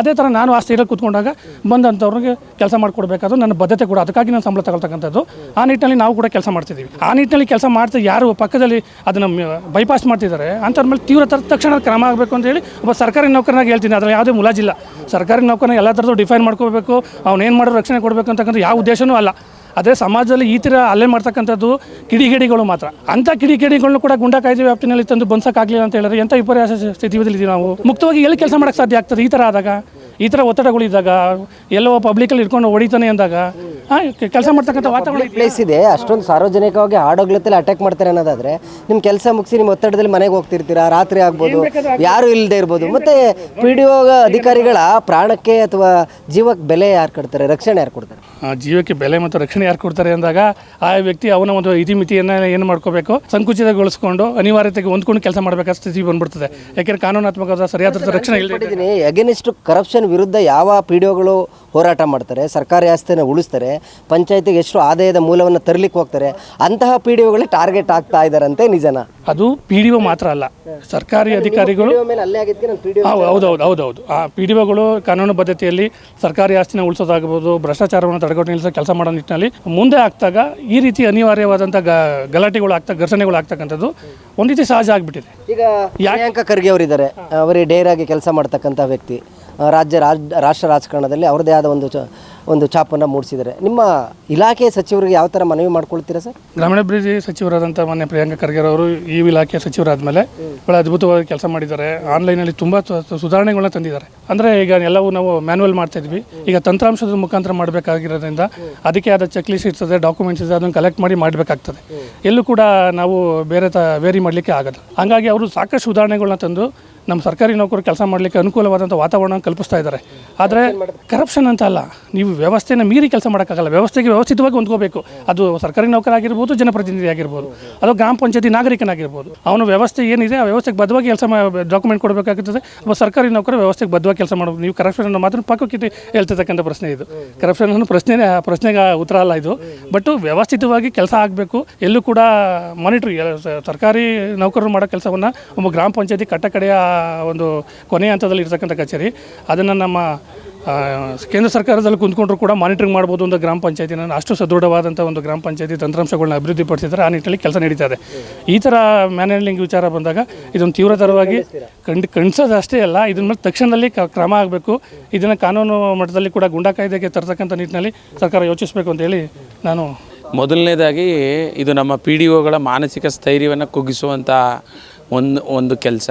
[SPEAKER 6] ಅದೇ ಥರ ನಾನು ಆ ಸೈಡಲ್ಲಿ ಕೂತ್ಕೊಂಡಾಗ ಬಂದಂಥವ್ರಿಗೆ ಕೆಲಸ ಮಾಡಿಕೊಡ್ಬೇಕಾದ್ರು, ನನ್ನ ಬದ್ಧತೆ ಕೂಡ, ಅದಕ್ಕಾಗಿ ನಾನು ಸಂಬಳ ತಗೊಳ್ತಕ್ಕಂಥದ್ದು. ಆ ನಿಟ್ಟಿನಲ್ಲಿ ನಾವು ಕೂಡ ಕೆಲಸ ಮಾಡ್ತಿದ್ದೀವಿ. ಆ ನಿಟ್ಟಿನಲ್ಲಿ ಕೆಲಸ ಮಾಡ್ತಾ ಯಾರು ಪಕ್ಕದಲ್ಲಿ ಅದನ್ನು ಬೈಪಾಸ್ ಮಾಡ್ತಿದ್ದಾರೆ, ಅಂಥವ್ರ ಮೇಲೆ ತೀವ್ರ ತರ ತಕ್ಷಣ ಕ್ರಮ ಆಗಬೇಕು ಅಂತ ಹೇಳಿ ಒಬ್ಬ ಸರ್ಕಾರಿ ನೌಕರನಾಗಿ ಹೇಳ್ತೀನಿ. ಅದರಲ್ಲಿ ಯಾವುದೇ ಮುಲಾಜಿಲ್ಲ. ಸರ್ಕಾರಿ ನೌಕರನ ಎಲ್ಲ ಥರದ್ದು ಡಿಫೈನ್ ಮಾಡ್ಕೋಬೇಕು ಅವ್ನೇನು ಮಾಡೋ ರಕ್ಷಣೆ ಕೊಡಬೇಕು ಅಂತಕ್ಕಂಥ ಯಾವ ಉದ್ದೇಶನೂ ಅಲ್ಲ. ಅದೇ ಸಮಾಜದಲ್ಲಿ ಈ ಥರ ಅಲ್ಲೇ ಮಾಡ್ತಕ್ಕಂಥದ್ದು ಕಿಡಿಗೇಡಿಗಳು ಮಾತ್ರ. ಅಂಥ ಕಿಡಿಗೇಡಿಗಳನ್ನ ಕೂಡ ಗುಂಡಾ ಕಾಯ್ದೆ ವ್ಯಾಪ್ತಿನಲ್ಲಿ ತಂದು ಬಂದ್ಸಕ್ಕಾಗಲಿಲ್ಲ ಅಂತ ಹೇಳಿದ್ರೆ ಎಂಥ ವಿಪರ್ಯಾಸ ಸ್ಥಿತಿಯಲ್ಲಿದ್ದೀವಿ ನಾವು? ಮುಕ್ತವಾಗಿ ಎಲ್ಲಿ ಕೆಲಸ ಮಾಡೋಕ್ಕೆ ಸಾಧ್ಯ ಆಗ್ತದೆ ಈ ಥರ ಆದಾಗ? ಈ ಥರ ಒತ್ತಡಗಳಿದ್ದಾಗ ಎಲ್ಲೋ ಪಬ್ಲಿಕಲ್ಲಿ ಇಟ್ಕೊಂಡು ಹೊಡಿತಾನೆ ಅಂದಾಗ ಕೆಲಸ ಮಾಡ್ತಕ್ಕಂಥ ವಾತಾವರಣ
[SPEAKER 1] ಪ್ಲೇಸ್ ಇದೆ ಅಷ್ಟೊಂದು ಸಾರ್ವಜನಿಕವಾಗಿ ಹಾಡೋಗ್ಲತ್ತಲ್ಲಿ ಅಟ್ಯಾಕ್ ಮಾಡ್ತಾರೆ ಅನ್ನೋದಾದ್ರೆ ನಿಮ್ಮ ಕೆಲಸ ಮುಗಿಸಿ ನಿಮ್ಮ ಒತ್ತಡದಲ್ಲಿ ಮನೆಗೆ ಹೋಗ್ತಿರ್ತೀರಾ ರಾತ್ರಿ ಆಗ್ಬೋದು ಯಾರು ಇಲ್ಲದೆ ಇರ್ಬೋದು ಮತ್ತೆ ಪಿ ಡಿ ಒ ಅಧಿಕಾರಿಗಳ ಪ್ರಾಣಕ್ಕೆ ಅಥವಾ ಜೀವಕ್ಕೆ ಬೆಲೆ ಯಾರು ಕೊಡ್ತಾರೆ ರಕ್ಷಣೆ ಯಾರು ಕೊಡ್ತಾರೆ?
[SPEAKER 6] ಜೀವಕ್ಕೆ ಬೆಲೆ ಮತ್ತು ರಕ್ಷಣೆ ಯಾರು ಕೊಡ್ತಾರೆ ಅಂದಾಗ ಆ ವ್ಯಕ್ತಿ ಅವನ ಒಂದು ಇತಿಮಿತಿಯನ್ನು ಏನು ಮಾಡ್ಕೋಬೇಕು? ಸಂಕುಚಿತಗೊಳಿಸ್ಕೊಂಡು ಅನಿವಾರ್ಯತೆಗೆ ಹೊಂದ್ಕೊಂಡು ಕೆಲಸ ಮಾಡಬೇಕಾದ ಸ್ಥಿತಿ ಬಂದ್ಬಿಡ್ತದೆ. ಯಾಕೆಂದ್ರೆ ಕಾನೂನಾತ್ಮಕವಾದ ಸರಿಯಾದ ರಕ್ಷಣೆ ಇಲ್ಲ
[SPEAKER 1] ಅಗೇನಿಸ್ಟ್ ಕರಪ್ಷನ್ ವಿರುದ್ಧ ಯಾವ ಪಿ ಡಿ ಒಗಳು ಹೋರಾಟ ಮಾಡ್ತಾರೆ ಸರ್ಕಾರಿ ಆಸ್ತಿಯನ್ನು ಉಳಿಸ್ತಾರೆ ಪಂಚಾಯತಿಗೆ ಎಷ್ಟು ಆದಾಯದ ಮೂಲವನ್ನು ತರಲಿಕ್ಕೆ ಹೋಗ್ತಾರೆ ಅಂತಹ ಪಿ ಡಿ ಒಗಳೇ ಟಾರ್ಗೆಟ್ ಆಗ್ತಾ ಇದ್ದಾರಂತೆ ನಿಜನ?
[SPEAKER 6] ಅದು ಪಿ ಡಿ ಒ ಮಾತ್ರ ಅಲ್ಲ. ಸರ್ಕಾರಿ ಅಧಿಕಾರಿಗಳು ಹೌದೌದು ಹೌದೌದು ಆ ಪಿ ಡಿ ಒಗಳು ಕಾನೂನು ಬದ್ಧತೆಯಲ್ಲಿ ಸರ್ಕಾರಿ ಆಸ್ತಿನ ಉಳಿಸೋದಾಗಬಹುದು ಭ್ರಷ್ಟಾಚಾರವನ್ನು ತಡೆಗಟ್ಟು ನಿಲ್ಲಿಸೋ ಕೆಲಸ ಮಾಡೋ ನಿಟ್ಟಿನಲ್ಲಿ ಮುಂದೆ ಆಗ್ತಾಗ ಈ ರೀತಿ ಅನಿವಾರ್ಯವಾದಂಥ ಗಲಾಟೆಗಳು ಆಗ್ತಾ ಘರ್ಷಣೆಗಳು ಆಗ್ತಕ್ಕಂಥದ್ದು ಒಂದು ರೀತಿ ಸಹಜ ಆಗಿಬಿಟ್ಟಿದೆ.
[SPEAKER 1] ಈಗ ಪ್ರಿಯಾಂಕ ಖರ್ಗೆ ಅವರಿದ್ದಾರೆ. ಅವರೇ ಡೇರಾಗಿ ಆಗಿ ಕೆಲಸ ಮಾಡ್ತಕ್ಕಂಥ ವ್ಯಕ್ತಿ. ರಾಜ್ಯ ರಾಜ್ ರಾಷ್ಟ್ರ ರಾಜಕಾರಣದಲ್ಲಿ ಅವ್ರದ್ದೇ ಆದ ಒಂದು ಒಂದು ಛಾಪನ್ನು ಮೂಡಿಸಿದ್ದಾರೆ. ನಿಮ್ಮ ಇಲಾಖೆ ಸಚಿವರಿಗೆ ಯಾವ ಥರ ಮನವಿ ಮಾಡ್ಕೊಳ್ತೀರಾ ಸರ್?
[SPEAKER 6] ಗ್ರಾಮೀಣಾಭಿವೃದ್ಧಿ ಸಚಿವರಾದಂಥ ಮಾನ್ಯ ಪ್ರಿಯಾಂಕ ಖರ್ಗೆ ಅವರು ಈ ಇಲಾಖೆಯ ಸಚಿವರಾದಮೇಲೆ ಭಾಳ ಅದ್ಭುತವಾಗಿ ಕೆಲಸ ಮಾಡಿದ್ದಾರೆ. ಆನ್ಲೈನಲ್ಲಿ ತುಂಬ ಸುಧಾರಣೆಗಳನ್ನ ತಂದಿದ್ದಾರೆ. ಅಂದರೆ ಈಗ ಎಲ್ಲವೂ ನಾವು ಮ್ಯಾನ್ಯಲ್ ಮಾಡ್ತಾ ಇದ್ವಿ. ಈಗ ತಂತ್ರಾಂಶದ ಮುಖಾಂತರ ಮಾಡಬೇಕಾಗಿರೋದ್ರಿಂದ ಅದಕ್ಕೆ ಆದ ಚೆಕ್ ಲಿಸ್ಟ್ ಇರ್ತದೆ, ಡಾಕ್ಯುಮೆಂಟ್ಸ್ ಇದೆ ಅದನ್ನು ಕಲೆಕ್ಟ್ ಮಾಡಿ ಮಾಡಬೇಕಾಗ್ತದೆ. ಎಲ್ಲೂ ಕೂಡ ನಾವು ಬೇರೆ ತ ವೇರಿ ಮಾಡಲಿಕ್ಕೆ ಆಗಲ್ಲ. ಹಾಗಾಗಿ ಅವರು ಸಾಕಷ್ಟು ಸುಧಾರಣೆಗಳನ್ನ ತಂದು ನಮ್ಮ ಸರ್ಕಾರಿ ನೌಕರರು ಕೆಲಸ ಮಾಡಲಿಕ್ಕೆ ಅನುಕೂಲವಾದಂಥ ವಾತಾವರಣ ಕಲ್ಪಿಸ್ತಾ ಇದ್ದಾರೆ. ಆದರೆ ಕರಪ್ಷನ್ ಅಂತ ಅಲ್ಲ ನೀವು ವ್ಯವಸ್ಥೆನ ಮೀರಿ ಕೆಲಸ ಮಾಡೋಕ್ಕಾಗಲ್ಲ. ವ್ಯವಸ್ಥೆಗೆ ವ್ಯವಸ್ಥಿತವಾಗಿ ಹೊಂದ್ಕೋಬೇಕು. ಅದು ಸರ್ಕಾರಿ ನೌಕರಾಗಿರ್ಬೋದು ಜನಪ್ರತಿನಿಧಿ ಆಗಿರ್ಬೋದು ಅದು ಗ್ರಾಮ ಪಂಚಾಯತಿ ನಾಗರಿಕನಾಗಿರ್ಬೋದು. ಅವನು ವ್ಯವಸ್ಥೆ ಏನಿದೆ ಆ ವ್ಯವಸ್ಥೆಗೆ ಬದ್ಧವಾಗಿ ಕೆಲಸ ಡಾಕ್ಯುಮೆಂಟ್ ಕೊಡಬೇಕಾಗುತ್ತದೆ ಅಥವಾ ಸರ್ಕಾರಿ ನೌಕರ ವ್ಯವಸ್ಥೆಗೆ ಬದ್ಧವಾಗಿ ಕೆಲಸ ಮಾಡಬೇಕು ನೀವು ಕರಪ್ಷನ್ ಅನ್ನೋ ಮಾತ್ರ ಪಕ್ಕಕ್ಕೆ ಹೇಳ್ತಿರ್ತಕ್ಕಂಥ ಪ್ರಶ್ನೆ ಇದು. ಕರಪ್ಷನ್ ಅನ್ನೋ ಪ್ರಶ್ನೆ ಆ ಪ್ರಶ್ನೆಗೆ ಉತ್ತರ ಅಲ್ಲ ಇದು. ಬಟ್ ವ್ಯವಸ್ಥಿತವಾಗಿ ಕೆಲಸ ಆಗಬೇಕು. ಎಲ್ಲೂ ಕೂಡ ಮಾನಿಟ್ರಿ ಸರ್ಕಾರಿ ನೌಕರರು ಮಾಡೋ ಕೆಲಸವನ್ನು ಒಬ್ಬ ಗ್ರಾಮ ಪಂಚಾಯತಿ ಕಟ್ಟ ಕಡೆಯ ಒಂದು ಕೊನೆಯ ಹಂತದಲ್ಲಿ ಇರ್ತಕ್ಕಂಥ ಕಚೇರಿ. ಅದನ್ನು ನಮ್ಮ ಕೇಂದ್ರ ಸರ್ಕಾರದಲ್ಲಿ ಕುಂತ್ಕೊಂಡ್ರು ಕೂಡ ಮಾನಿಟ್ರಿಂಗ್ ಮಾಡ್ಬೋದು ಅಂತ ಗ್ರಾಮ ಪಂಚಾಯತಿನ ಅಷ್ಟು ಸದೃಢವಾದಂಥ ಒಂದು ಗ್ರಾಮ ಪಂಚಾಯತಿ ತಂತ್ರಾಂಶಗಳನ್ನ ಅಭಿವೃದ್ಧಿಪಡಿಸಿದ್ದಾರೆ ಆ ನಿಟ್ಟಿನಲ್ಲಿ ಕೆಲಸ ನಡೀತಾ ಇದೆ. ಈ ಥರ ಮ್ಯಾನೇಜ್ಲಿಂಗ್ ವಿಚಾರ ಬಂದಾಗ ಇದೊಂದು ತೀವ್ರತರವಾಗಿ ಕಂಡು ಕಣಿಸೋದು ಅಷ್ಟೇ ಅಲ್ಲ ಇದನ್ನ ಮೇಲೆ ತಕ್ಷಣದಲ್ಲಿ ಕ್ರಮ ಆಗಬೇಕು. ಇದನ್ನು ಕಾನೂನು ಮಟ್ಟದಲ್ಲಿ ಕೂಡ ಗುಂಡಾ ಕಾಯ್ದೆಗೆ ತರ್ತಕ್ಕಂಥ ನಿಟ್ಟಿನಲ್ಲಿ ಸರ್ಕಾರ ಯೋಚಿಸಬೇಕು ಅಂತ ಹೇಳಿ ನಾನು
[SPEAKER 7] ಮೊದಲನೇದಾಗಿ ಇದು ನಮ್ಮ ಪಿ ಡಿ ಒಗಳ ಮಾನಸಿಕ ಸ್ಥೈರ್ಯವನ್ನು ಕುಗ್ಗಿಸುವಂಥ ಒಂದು ಒಂದು ಕೆಲಸ.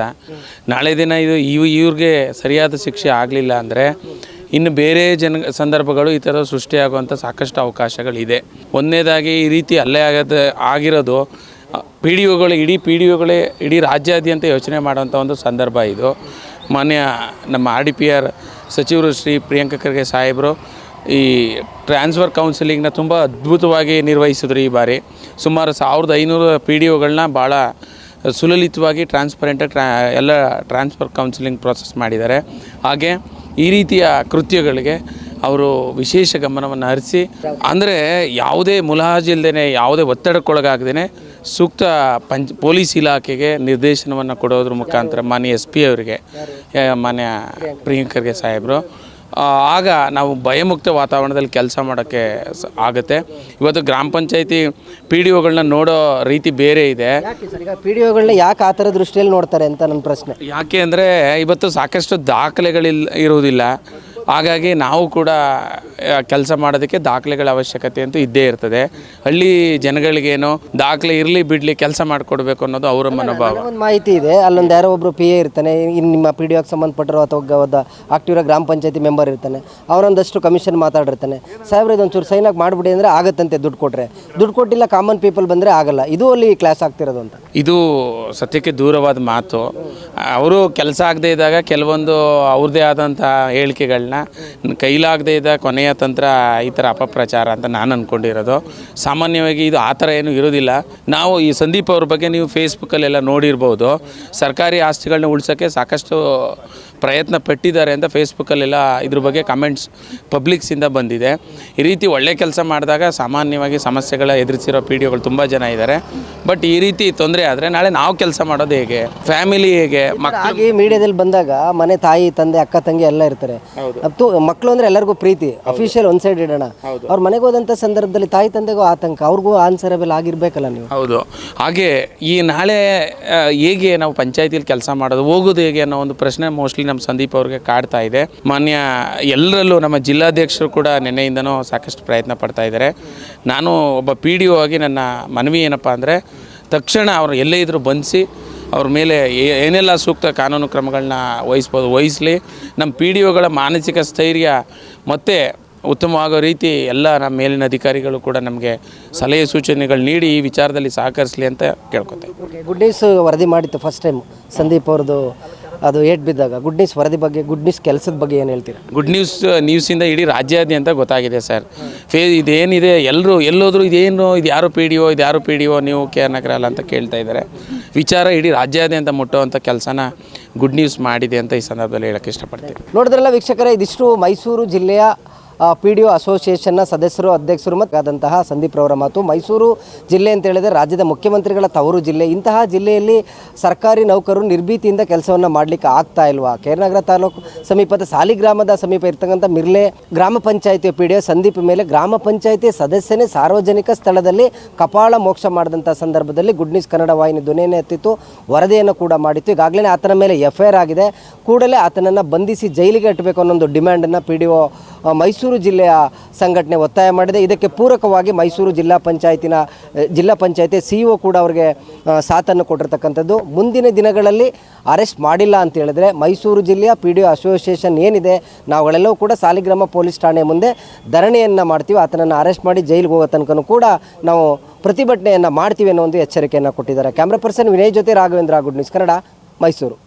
[SPEAKER 7] ನಾಳೆ ದಿನ ಇದು ಇವು, ಇವ್ರಿಗೆ ಸರಿಯಾದ ಶಿಕ್ಷೆ ಆಗಲಿಲ್ಲ ಅಂದರೆ ಇನ್ನು ಬೇರೆ ಜನ, ಸಂದರ್ಭಗಳು ಈ ಥರ ಸೃಷ್ಟಿಯಾಗುವಂಥ ಸಾಕಷ್ಟು ಅವಕಾಶಗಳಿದೆ. ಒಂದನೇದಾಗಿ ಈ ರೀತಿ ಅಲ್ಲೇ ಆಗದ, ಆಗಿರೋದು ಪಿ ಡಿ ಒಗಳು ಇಡೀ ಪಿ ಡಿ ಒಗಳೇ ಇಡೀ ರಾಜ್ಯಾದ್ಯಂತ ಯೋಚನೆ ಮಾಡುವಂಥ ಒಂದು ಸಂದರ್ಭ ಇದು. ಮಾನ್ಯ ನಮ್ಮ ಆರ್ ಡಿ ಪಿ ಆರ್ ಸಚಿವರು ಶ್ರೀ ಪ್ರಿಯಾಂಕ ಖರ್ಗೆ ಸಾಹೇಬರು ಈ ಟ್ರಾನ್ಸ್ಫರ್ ಕೌನ್ಸಿಲಿಂಗ್ನ ತುಂಬ ಅದ್ಭುತವಾಗಿ ನಿರ್ವಹಿಸಿದ್ರು ಈ ಬಾರಿ. ಸುಮಾರು ಸಾವಿರದ ಐನೂರು ಪಿ ಡಿ ಒಗಳನ್ನ ಭಾಳ ಸುಲಲಿತವಾಗಿ ಟ್ರಾನ್ಸ್ಪರೆಂಟಾಗಿ ಟ್ರಾ ಎಲ್ಲ ಟ್ರಾನ್ಸ್ಫರ್ ಕೌನ್ಸಿಲಿಂಗ್ ಪ್ರೋಸೆಸ್ ಮಾಡಿದ್ದಾರೆ. ಹಾಗೆ ಈ ರೀತಿಯ ಕೃತ್ಯಗಳಿಗೆ ಅವರು ವಿಶೇಷ ಗಮನವನ್ನು ಹರಿಸಿ, ಅಂದರೆ ಯಾವುದೇ ಮುಲಾಜಿಲ್ದೇ ಯಾವುದೇ ಒತ್ತಡಕ್ಕೊಳಗಾಗದೇ ಸೂಕ್ತ ಪಂಚ್, ಪೊಲೀಸ್ ಇಲಾಖೆಗೆ ನಿರ್ದೇಶನವನ್ನು ಕೊಡೋದ್ರ ಮುಖಾಂತರ ಮಾನ್ಯ ಎಸ್ ಪಿ ಅವರಿಗೆ ಮಾನ್ಯ ಪ್ರಿಯಾಂಕರ್ಗೆ ಸಾಹೇಬರು ಆಗ ನಾವು ಭಯಮುಕ್ತ ವಾತಾವರಣದಲ್ಲಿ ಕೆಲಸ ಮಾಡೋಕ್ಕೆ ಆಗುತ್ತೆ. ಇವತ್ತು ಗ್ರಾಮ ಪಂಚಾಯತಿ ಪಿ ಡಿ ಒಗಳನ್ನ ನೋಡೋ ರೀತಿ ಬೇರೆ ಇದೆ.
[SPEAKER 1] ಪಿ ಡಿ ಒಗಳನ್ನ ಯಾಕೆ ಆ ಥರ ದೃಷ್ಟಿಯಲ್ಲಿ ನೋಡ್ತಾರೆ ಅಂತ ನನ್ನ ಪ್ರಶ್ನೆ.
[SPEAKER 7] ಯಾಕೆ ಅಂದರೆ ಇವತ್ತು ಸಾಕಷ್ಟು ದಾಖಲೆಗಳಿಲ್ ಇರುವುದಿಲ್ಲ. ಹಾಗಾಗಿ ನಾವು ಕೂಡ ಕೆಲಸ ಮಾಡೋದಕ್ಕೆ ದಾಖಲೆಗಳ ಅವಶ್ಯಕತೆ ಅಂತೂ ಇದ್ದೇ ಇರ್ತದೆ. ಹಳ್ಳಿ ಜನಗಳಿಗೇನು ದಾಖಲೆ ಇರಲಿ ಬಿಡಲಿ ಕೆಲಸ ಮಾಡಿಕೊಡ್ಬೇಕು ಅನ್ನೋದು ಅವರ ಮನೋಭಾವ.
[SPEAKER 1] ಒಂದು ಮಾಹಿತಿ ಇದೆ. ಅಲ್ಲೊಂದು ಯಾರೋ ಒಬ್ಬರು ಪಿ ಎ ಇರ್ತಾನೆ ಇನ್ನು ನಿಮ್ಮ ಪಿ ಡಿ ಒಗೆ ಸಂಬಂಧಪಟ್ಟಿರೋ ಅಥವಾ ಆಕ್ಟಿವ್ ಗ್ರಾಮ ಪಂಚಾಯತಿ ಮೆಂಬರ್ ಇರ್ತಾನೆ ಅವರೊಂದಷ್ಟು ಕಮಿಷನ್ ಮಾತಾಡಿರ್ತಾನೆ. ಸಾಹೇಬ್ರೆ ಇದೊಂಚೂರು ಸೈನ್ ಆಗಿ ಮಾಡಿಬಿಡಿ ಅಂದರೆ ಆಗತ್ತಂತೆ ದುಡ್ಡು ಕೊಟ್ಟರೆ ದುಡ್ಡು ಕೊಟ್ಟಿಲ್ಲ ಕಾಮನ್ ಪೀಪಲ್ ಬಂದರೆ ಆಗಲ್ಲ. ಇದು ಅಲ್ಲಿ ಕ್ಲಾಸ್ ಆಗ್ತಿರೋದು ಅಂತ.
[SPEAKER 7] ಇದು ಸತ್ಯಕ್ಕೆ ದೂರವಾದ ಮಾತು. ಅವರು ಕೆಲಸ ಆಗದೆ ಇದ್ದಾಗ ಕೆಲವೊಂದು ಅವ್ರದ್ದೇ ಆದಂಥ ಹೇಳಿಕೆಗಳನ್ನ ಕೈಲಾಗದೇ ಇದ್ದ ಕೊನೆಯ ತಂತ್ರ ಈ ಥರ ಅಪಪ್ರಚಾರ ಅಂತ ನಾನು ಅಂದ್ಕೊಂಡಿರೋದು ಸಾಮಾನ್ಯವಾಗಿ ಇದು ಆ ಥರ ಏನು ಇರೋದಿಲ್ಲ. ನಾವು ಈ ಸಂದೀಪ್ ಅವ್ರ ಬಗ್ಗೆ ನೀವು ಫೇಸ್ಬುಕ್ಕಲ್ಲೆಲ್ಲ ನೋಡಿರ್ಬೋದು. ಸರ್ಕಾರಿ ಆಸ್ತಿಗಳನ್ನ ಉಳಿಸೋಕ್ಕೆ ಸಾಕಷ್ಟು ಪ್ರಯತ್ನ ಪಟ್ಟಿದ್ದಾರೆ ಅಂತ ಫೇಸ್ಬುಕ್ಕಲ್ಲೆಲ್ಲ ಇದ್ರ ಬಗ್ಗೆ ಕಮೆಂಟ್ಸ್ ಪಬ್ಲಿಕ್ಸಿಂದ ಬಂದಿದೆ. ಈ ರೀತಿ ಒಳ್ಳೆ ಕೆಲಸ ಮಾಡಿದಾಗ ಸಾಮಾನ್ಯವಾಗಿ ಸಮಸ್ಯೆಗಳ ಎದುರಿಸಿರೋ ಪಿ ಡಿ ಒಗಳು ತುಂಬ ಜನ ಇದ್ದಾರೆ. ಬಟ್ ಈ ರೀತಿ ತೊಂದರೆ ಆದರೆ ನಾಳೆ ನಾವು ಕೆಲಸ ಮಾಡೋದು ಹೇಗೆ? ಫ್ಯಾಮಿಲಿ ಹೇಗೆ?
[SPEAKER 1] ಮಕ್ಕಳಿಗೆ ಮೀಡಿಯಾದಲ್ಲಿ ಬಂದಾಗ ಮನೆ ತಾಯಿ ತಂದೆ ಅಕ್ಕ ತಂಗಿ ಎಲ್ಲ ಇರ್ತಾರೆ. ಮತ್ತು ಮಕ್ಕಳು ಅಂದರೆ ಎಲ್ಲರಿಗೂ ಪ್ರೀತಿ. ಅಫಿಷಿಯಲ್ ಒನ್ ಸೈಡ್ ಇಡೋಣ. ಅವ್ರ ಮನೆಗೆ ಹೋದಂಥ ಸಂದರ್ಭದಲ್ಲಿ ತಾಯಿ ತಂದೆಗೂ ಆತಂಕ. ಅವ್ರಿಗೂ ಆನ್ಸರಬಲ್ ಆಗಿರಬೇಕಲ್ಲ ನೀವು?
[SPEAKER 7] ಹೌದು. ಹಾಗೆ ಈ ನಾಳೆ ಹೇಗೆ ನಾವು ಪಂಚಾಯತಿಯಲ್ಲಿ ಕೆಲಸ ಮಾಡೋದು ಹೋಗೋದು ಹೇಗೆ ಅನ್ನೋ ಒಂದು ಪ್ರಶ್ನೆ ಮೋಸ್ಟ್ಲಿ ನಮ್ಮ ಸಂದೀಪ್ ಅವ್ರಿಗೆ ಕಾಡ್ತಾ ಇದೆ. ಮಾನ್ಯ, ಎಲ್ಲರಲ್ಲೂ ನಮ್ಮ ಜಿಲ್ಲಾಧ್ಯಕ್ಷರು ಕೂಡ ನಿನ್ನೆಯಿಂದನೂ ಸಾಕಷ್ಟು ಪ್ರಯತ್ನ ಪಡ್ತಾ ಇದ್ದಾರೆ. ನಾನು ಒಬ್ಬ ಪಿ ಡಿ ಒ ಆಗಿ ನನ್ನ ಮನವಿ ಏನಪ್ಪ ಅಂದರೆ, ತಕ್ಷಣ ಅವರು ಎಲ್ಲೇ ಇದ್ದರೂ ಬಂಧಿಸಿ ಅವ್ರ ಮೇಲೆ ಏನೆಲ್ಲ ಸೂಕ್ತ ಕಾನೂನು ಕ್ರಮಗಳನ್ನ ವಹಿಸ್ಬೋದು, ವಹಿಸಲಿ. ನಮ್ಮ ಪಿ ಡಿ ಒಗಳ ಮಾನಸಿಕ ಸ್ಥೈರ್ಯ ಮತ್ತು ಉತ್ತಮವಾಗೋ ರೀತಿ ಎಲ್ಲ ನಮ್ಮ ಮೇಲಿನ ಅಧಿಕಾರಿಗಳು ಕೂಡ ನಮಗೆ ಸಲಹೆ ಸೂಚನೆಗಳು ನೀಡಿ ಈ ವಿಚಾರದಲ್ಲಿ ಸಹಕರಿಸಲಿ ಅಂತ ಕೇಳ್ಕೊತೇವೆ
[SPEAKER 1] ಗುಡ್ ನ್ಯೂಸ್ ವರದಿ ಮಾಡಿತ್ತು ಫಸ್ಟ್ ಟೈಮ್ ಸಂದೀಪ್ ಅವ್ರದ್ದು ಅದು ಏಟ್ ಬಿದ್ದಾಗ ಗುಡ್ ನ್ಯೂಸ್ ವರದಿ ಬಗ್ಗೆ ಗುಡ್ ನ್ಯೂಸ್ ಕೆಲಸದ ಬಗ್ಗೆ ಏನು ಹೇಳ್ತೀರಾ?
[SPEAKER 7] ಗುಡ್ ನ್ಯೂಸ್ ನ್ಯೂಸಿಂದ ಇಡೀ ರಾಜ್ಯಾದ್ಯಂತ ಗೊತ್ತಾಗಿದೆ ಸರ್. ಫೇ ಇದೇನಿದೆ ಎಲ್ಲರೂ ಎಲ್ಲೋದ್ರು ಇದೇನು ಇದು ಯಾರು ಪಿ ಡಿ ಒ ಇದು ಯಾರು ಪಿ ಡಿ ಒ ನೀವು ಕೆ ಆರ್ ನಗರ ಅಲ್ಲ ಅಂತ ಕೇಳ್ತಾ ಇದ್ದಾರೆ. ವಿಚಾರ ಇಡೀ ರಾಜ್ಯಾದ್ಯಂತ ಮುಟ್ಟುವಂಥ ಕೆಲಸನ ಗುಡ್ ನ್ಯೂಸ್ ಮಾಡಿದೆ ಅಂತ ಈ ಸಂದರ್ಭದಲ್ಲಿ ಹೇಳೋಕ್ಕೆ ಇಷ್ಟಪಡ್ತೀನಿ.
[SPEAKER 1] ನೋಡಿದ್ರಲ್ಲ ವೀಕ್ಷಕರೇ ಇದಿಷ್ಟು ಮೈಸೂರು ಜಿಲ್ಲೆಯ ಪಿ ಡಿ ಒ ಅಸೋಸಿಯೇಷನ್ನ ಸದಸ್ಯರು, ಅಧ್ಯಕ್ಷರು ಮತ್ತು ಆದಂತಹ ಸಂದೀಪ್ ರವರ ಮಾತು. ಮೈಸೂರು ಜಿಲ್ಲೆ ಅಂತ ಹೇಳಿದರೆ ರಾಜ್ಯದ ಮುಖ್ಯಮಂತ್ರಿಗಳ ತವರು ಜಿಲ್ಲೆ. ಇಂತಹ ಜಿಲ್ಲೆಯಲ್ಲಿ ಸರ್ಕಾರಿ ನೌಕರರು ನಿರ್ಭೀತಿಯಿಂದ ಕೆಲಸವನ್ನು ಮಾಡಲಿಕ್ಕೆ ಆಗ್ತಾ ಇಲ್ವಾ? ಕೇರನಗರ ತಾಲೂಕು ಸಮೀಪದ ಸಾಲಿಗ್ರಾಮದ ಸಮೀಪ ಇರ್ತಕ್ಕಂಥ ಮಿರ್ಲೆ ಗ್ರಾಮ ಪಂಚಾಯಿತಿ ಪಿ ಡಿ ಒ ಸಂದೀಪ್ ಮೇಲೆ ಗ್ರಾಮ ಪಂಚಾಯಿತಿ ಸದಸ್ಯನೇ ಸಾರ್ವಜನಿಕ ಸ್ಥಳದಲ್ಲಿ ಕಪಾಳ ಮೋಕ್ಷ ಮಾಡಿದಂಥ ಸಂದರ್ಭದಲ್ಲಿ ಗುಡ್ ನ್ಯೂಸ್ ಕನ್ನಡ ವಾಹಿನಿ ಧ್ವನಿಯನ್ನು ಎತ್ತಿತ್ತು. ವರದಿಯನ್ನು ಕೂಡ ಮಾಡಿತ್ತು. ಈಗಾಗಲೇ ಆತನ ಮೇಲೆ ಎಫ್ ಐ ಆಗಿದೆ. ಕೂಡಲೇ ಆತನನ್ನು ಬಂಧಿಸಿ ಜೈಲಿಗೆ ಇಟ್ಟಬೇಕು ಅನ್ನೋ ಒಂದು ಡಿಮ್ಯಾಂಡನ್ನು ಪಿ ಡಿ ಒ ಮೈಸೂರು ಜಿಲ್ಲೆಯ ಸಂಘಟನೆ ಒತ್ತಾಯ ಮಾಡಿದೆ. ಇದಕ್ಕೆ ಪೂರಕವಾಗಿ ಮೈಸೂರು ಜಿಲ್ಲಾ ಪಂಚಾಯತಿನ, ಜಿಲ್ಲಾ ಪಂಚಾಯತಿ ಸಿ ಕೂಡ ಅವರಿಗೆ ಸಾಥನ್ನು ಕೊಟ್ಟಿರ್ತಕ್ಕಂಥದ್ದು. ಮುಂದಿನ ದಿನಗಳಲ್ಲಿ ಅರೆಸ್ಟ್ ಮಾಡಿಲ್ಲ ಅಂತ ಹೇಳಿದ್ರೆ ಮೈಸೂರು ಜಿಲ್ಲೆಯ ಪಿ ಡಿ ಒ ಅಸೋಸಿಯೇಷನ್ ಏನಿದೆ ನಾವುಗಳೆಲ್ಲವೂ ಕೂಡ ಸಾಲಿಗ್ರಾಮ ಪೊಲೀಸ್ ಠಾಣೆ ಮುಂದೆ ಧರಣಿಯನ್ನು ಮಾಡ್ತೀವಿ. ಆತನನ್ನು ಅರೆಸ್ಟ್ ಮಾಡಿ ಜೈಲಿಗೆ ಹೋಗೋ ತನಕನೂ ಕೂಡ ನಾವು ಪ್ರತಿಭಟನೆಯನ್ನು ಮಾಡ್ತೀವಿ ಅನ್ನೋ ಒಂದು ಎಚ್ಚರಿಕೆಯನ್ನು ಕೊಟ್ಟಿದ್ದಾರೆ. ಕ್ಯಾಮ್ರಾ ಪರ್ಸನ್ ವಿನಯ್ ಜೊತೆ ರಾಘವೇಂದ್ರ, ಗುಡ್ ನ್ಯೂಸ್ ಕನ್ನಡ, ಮೈಸೂರು.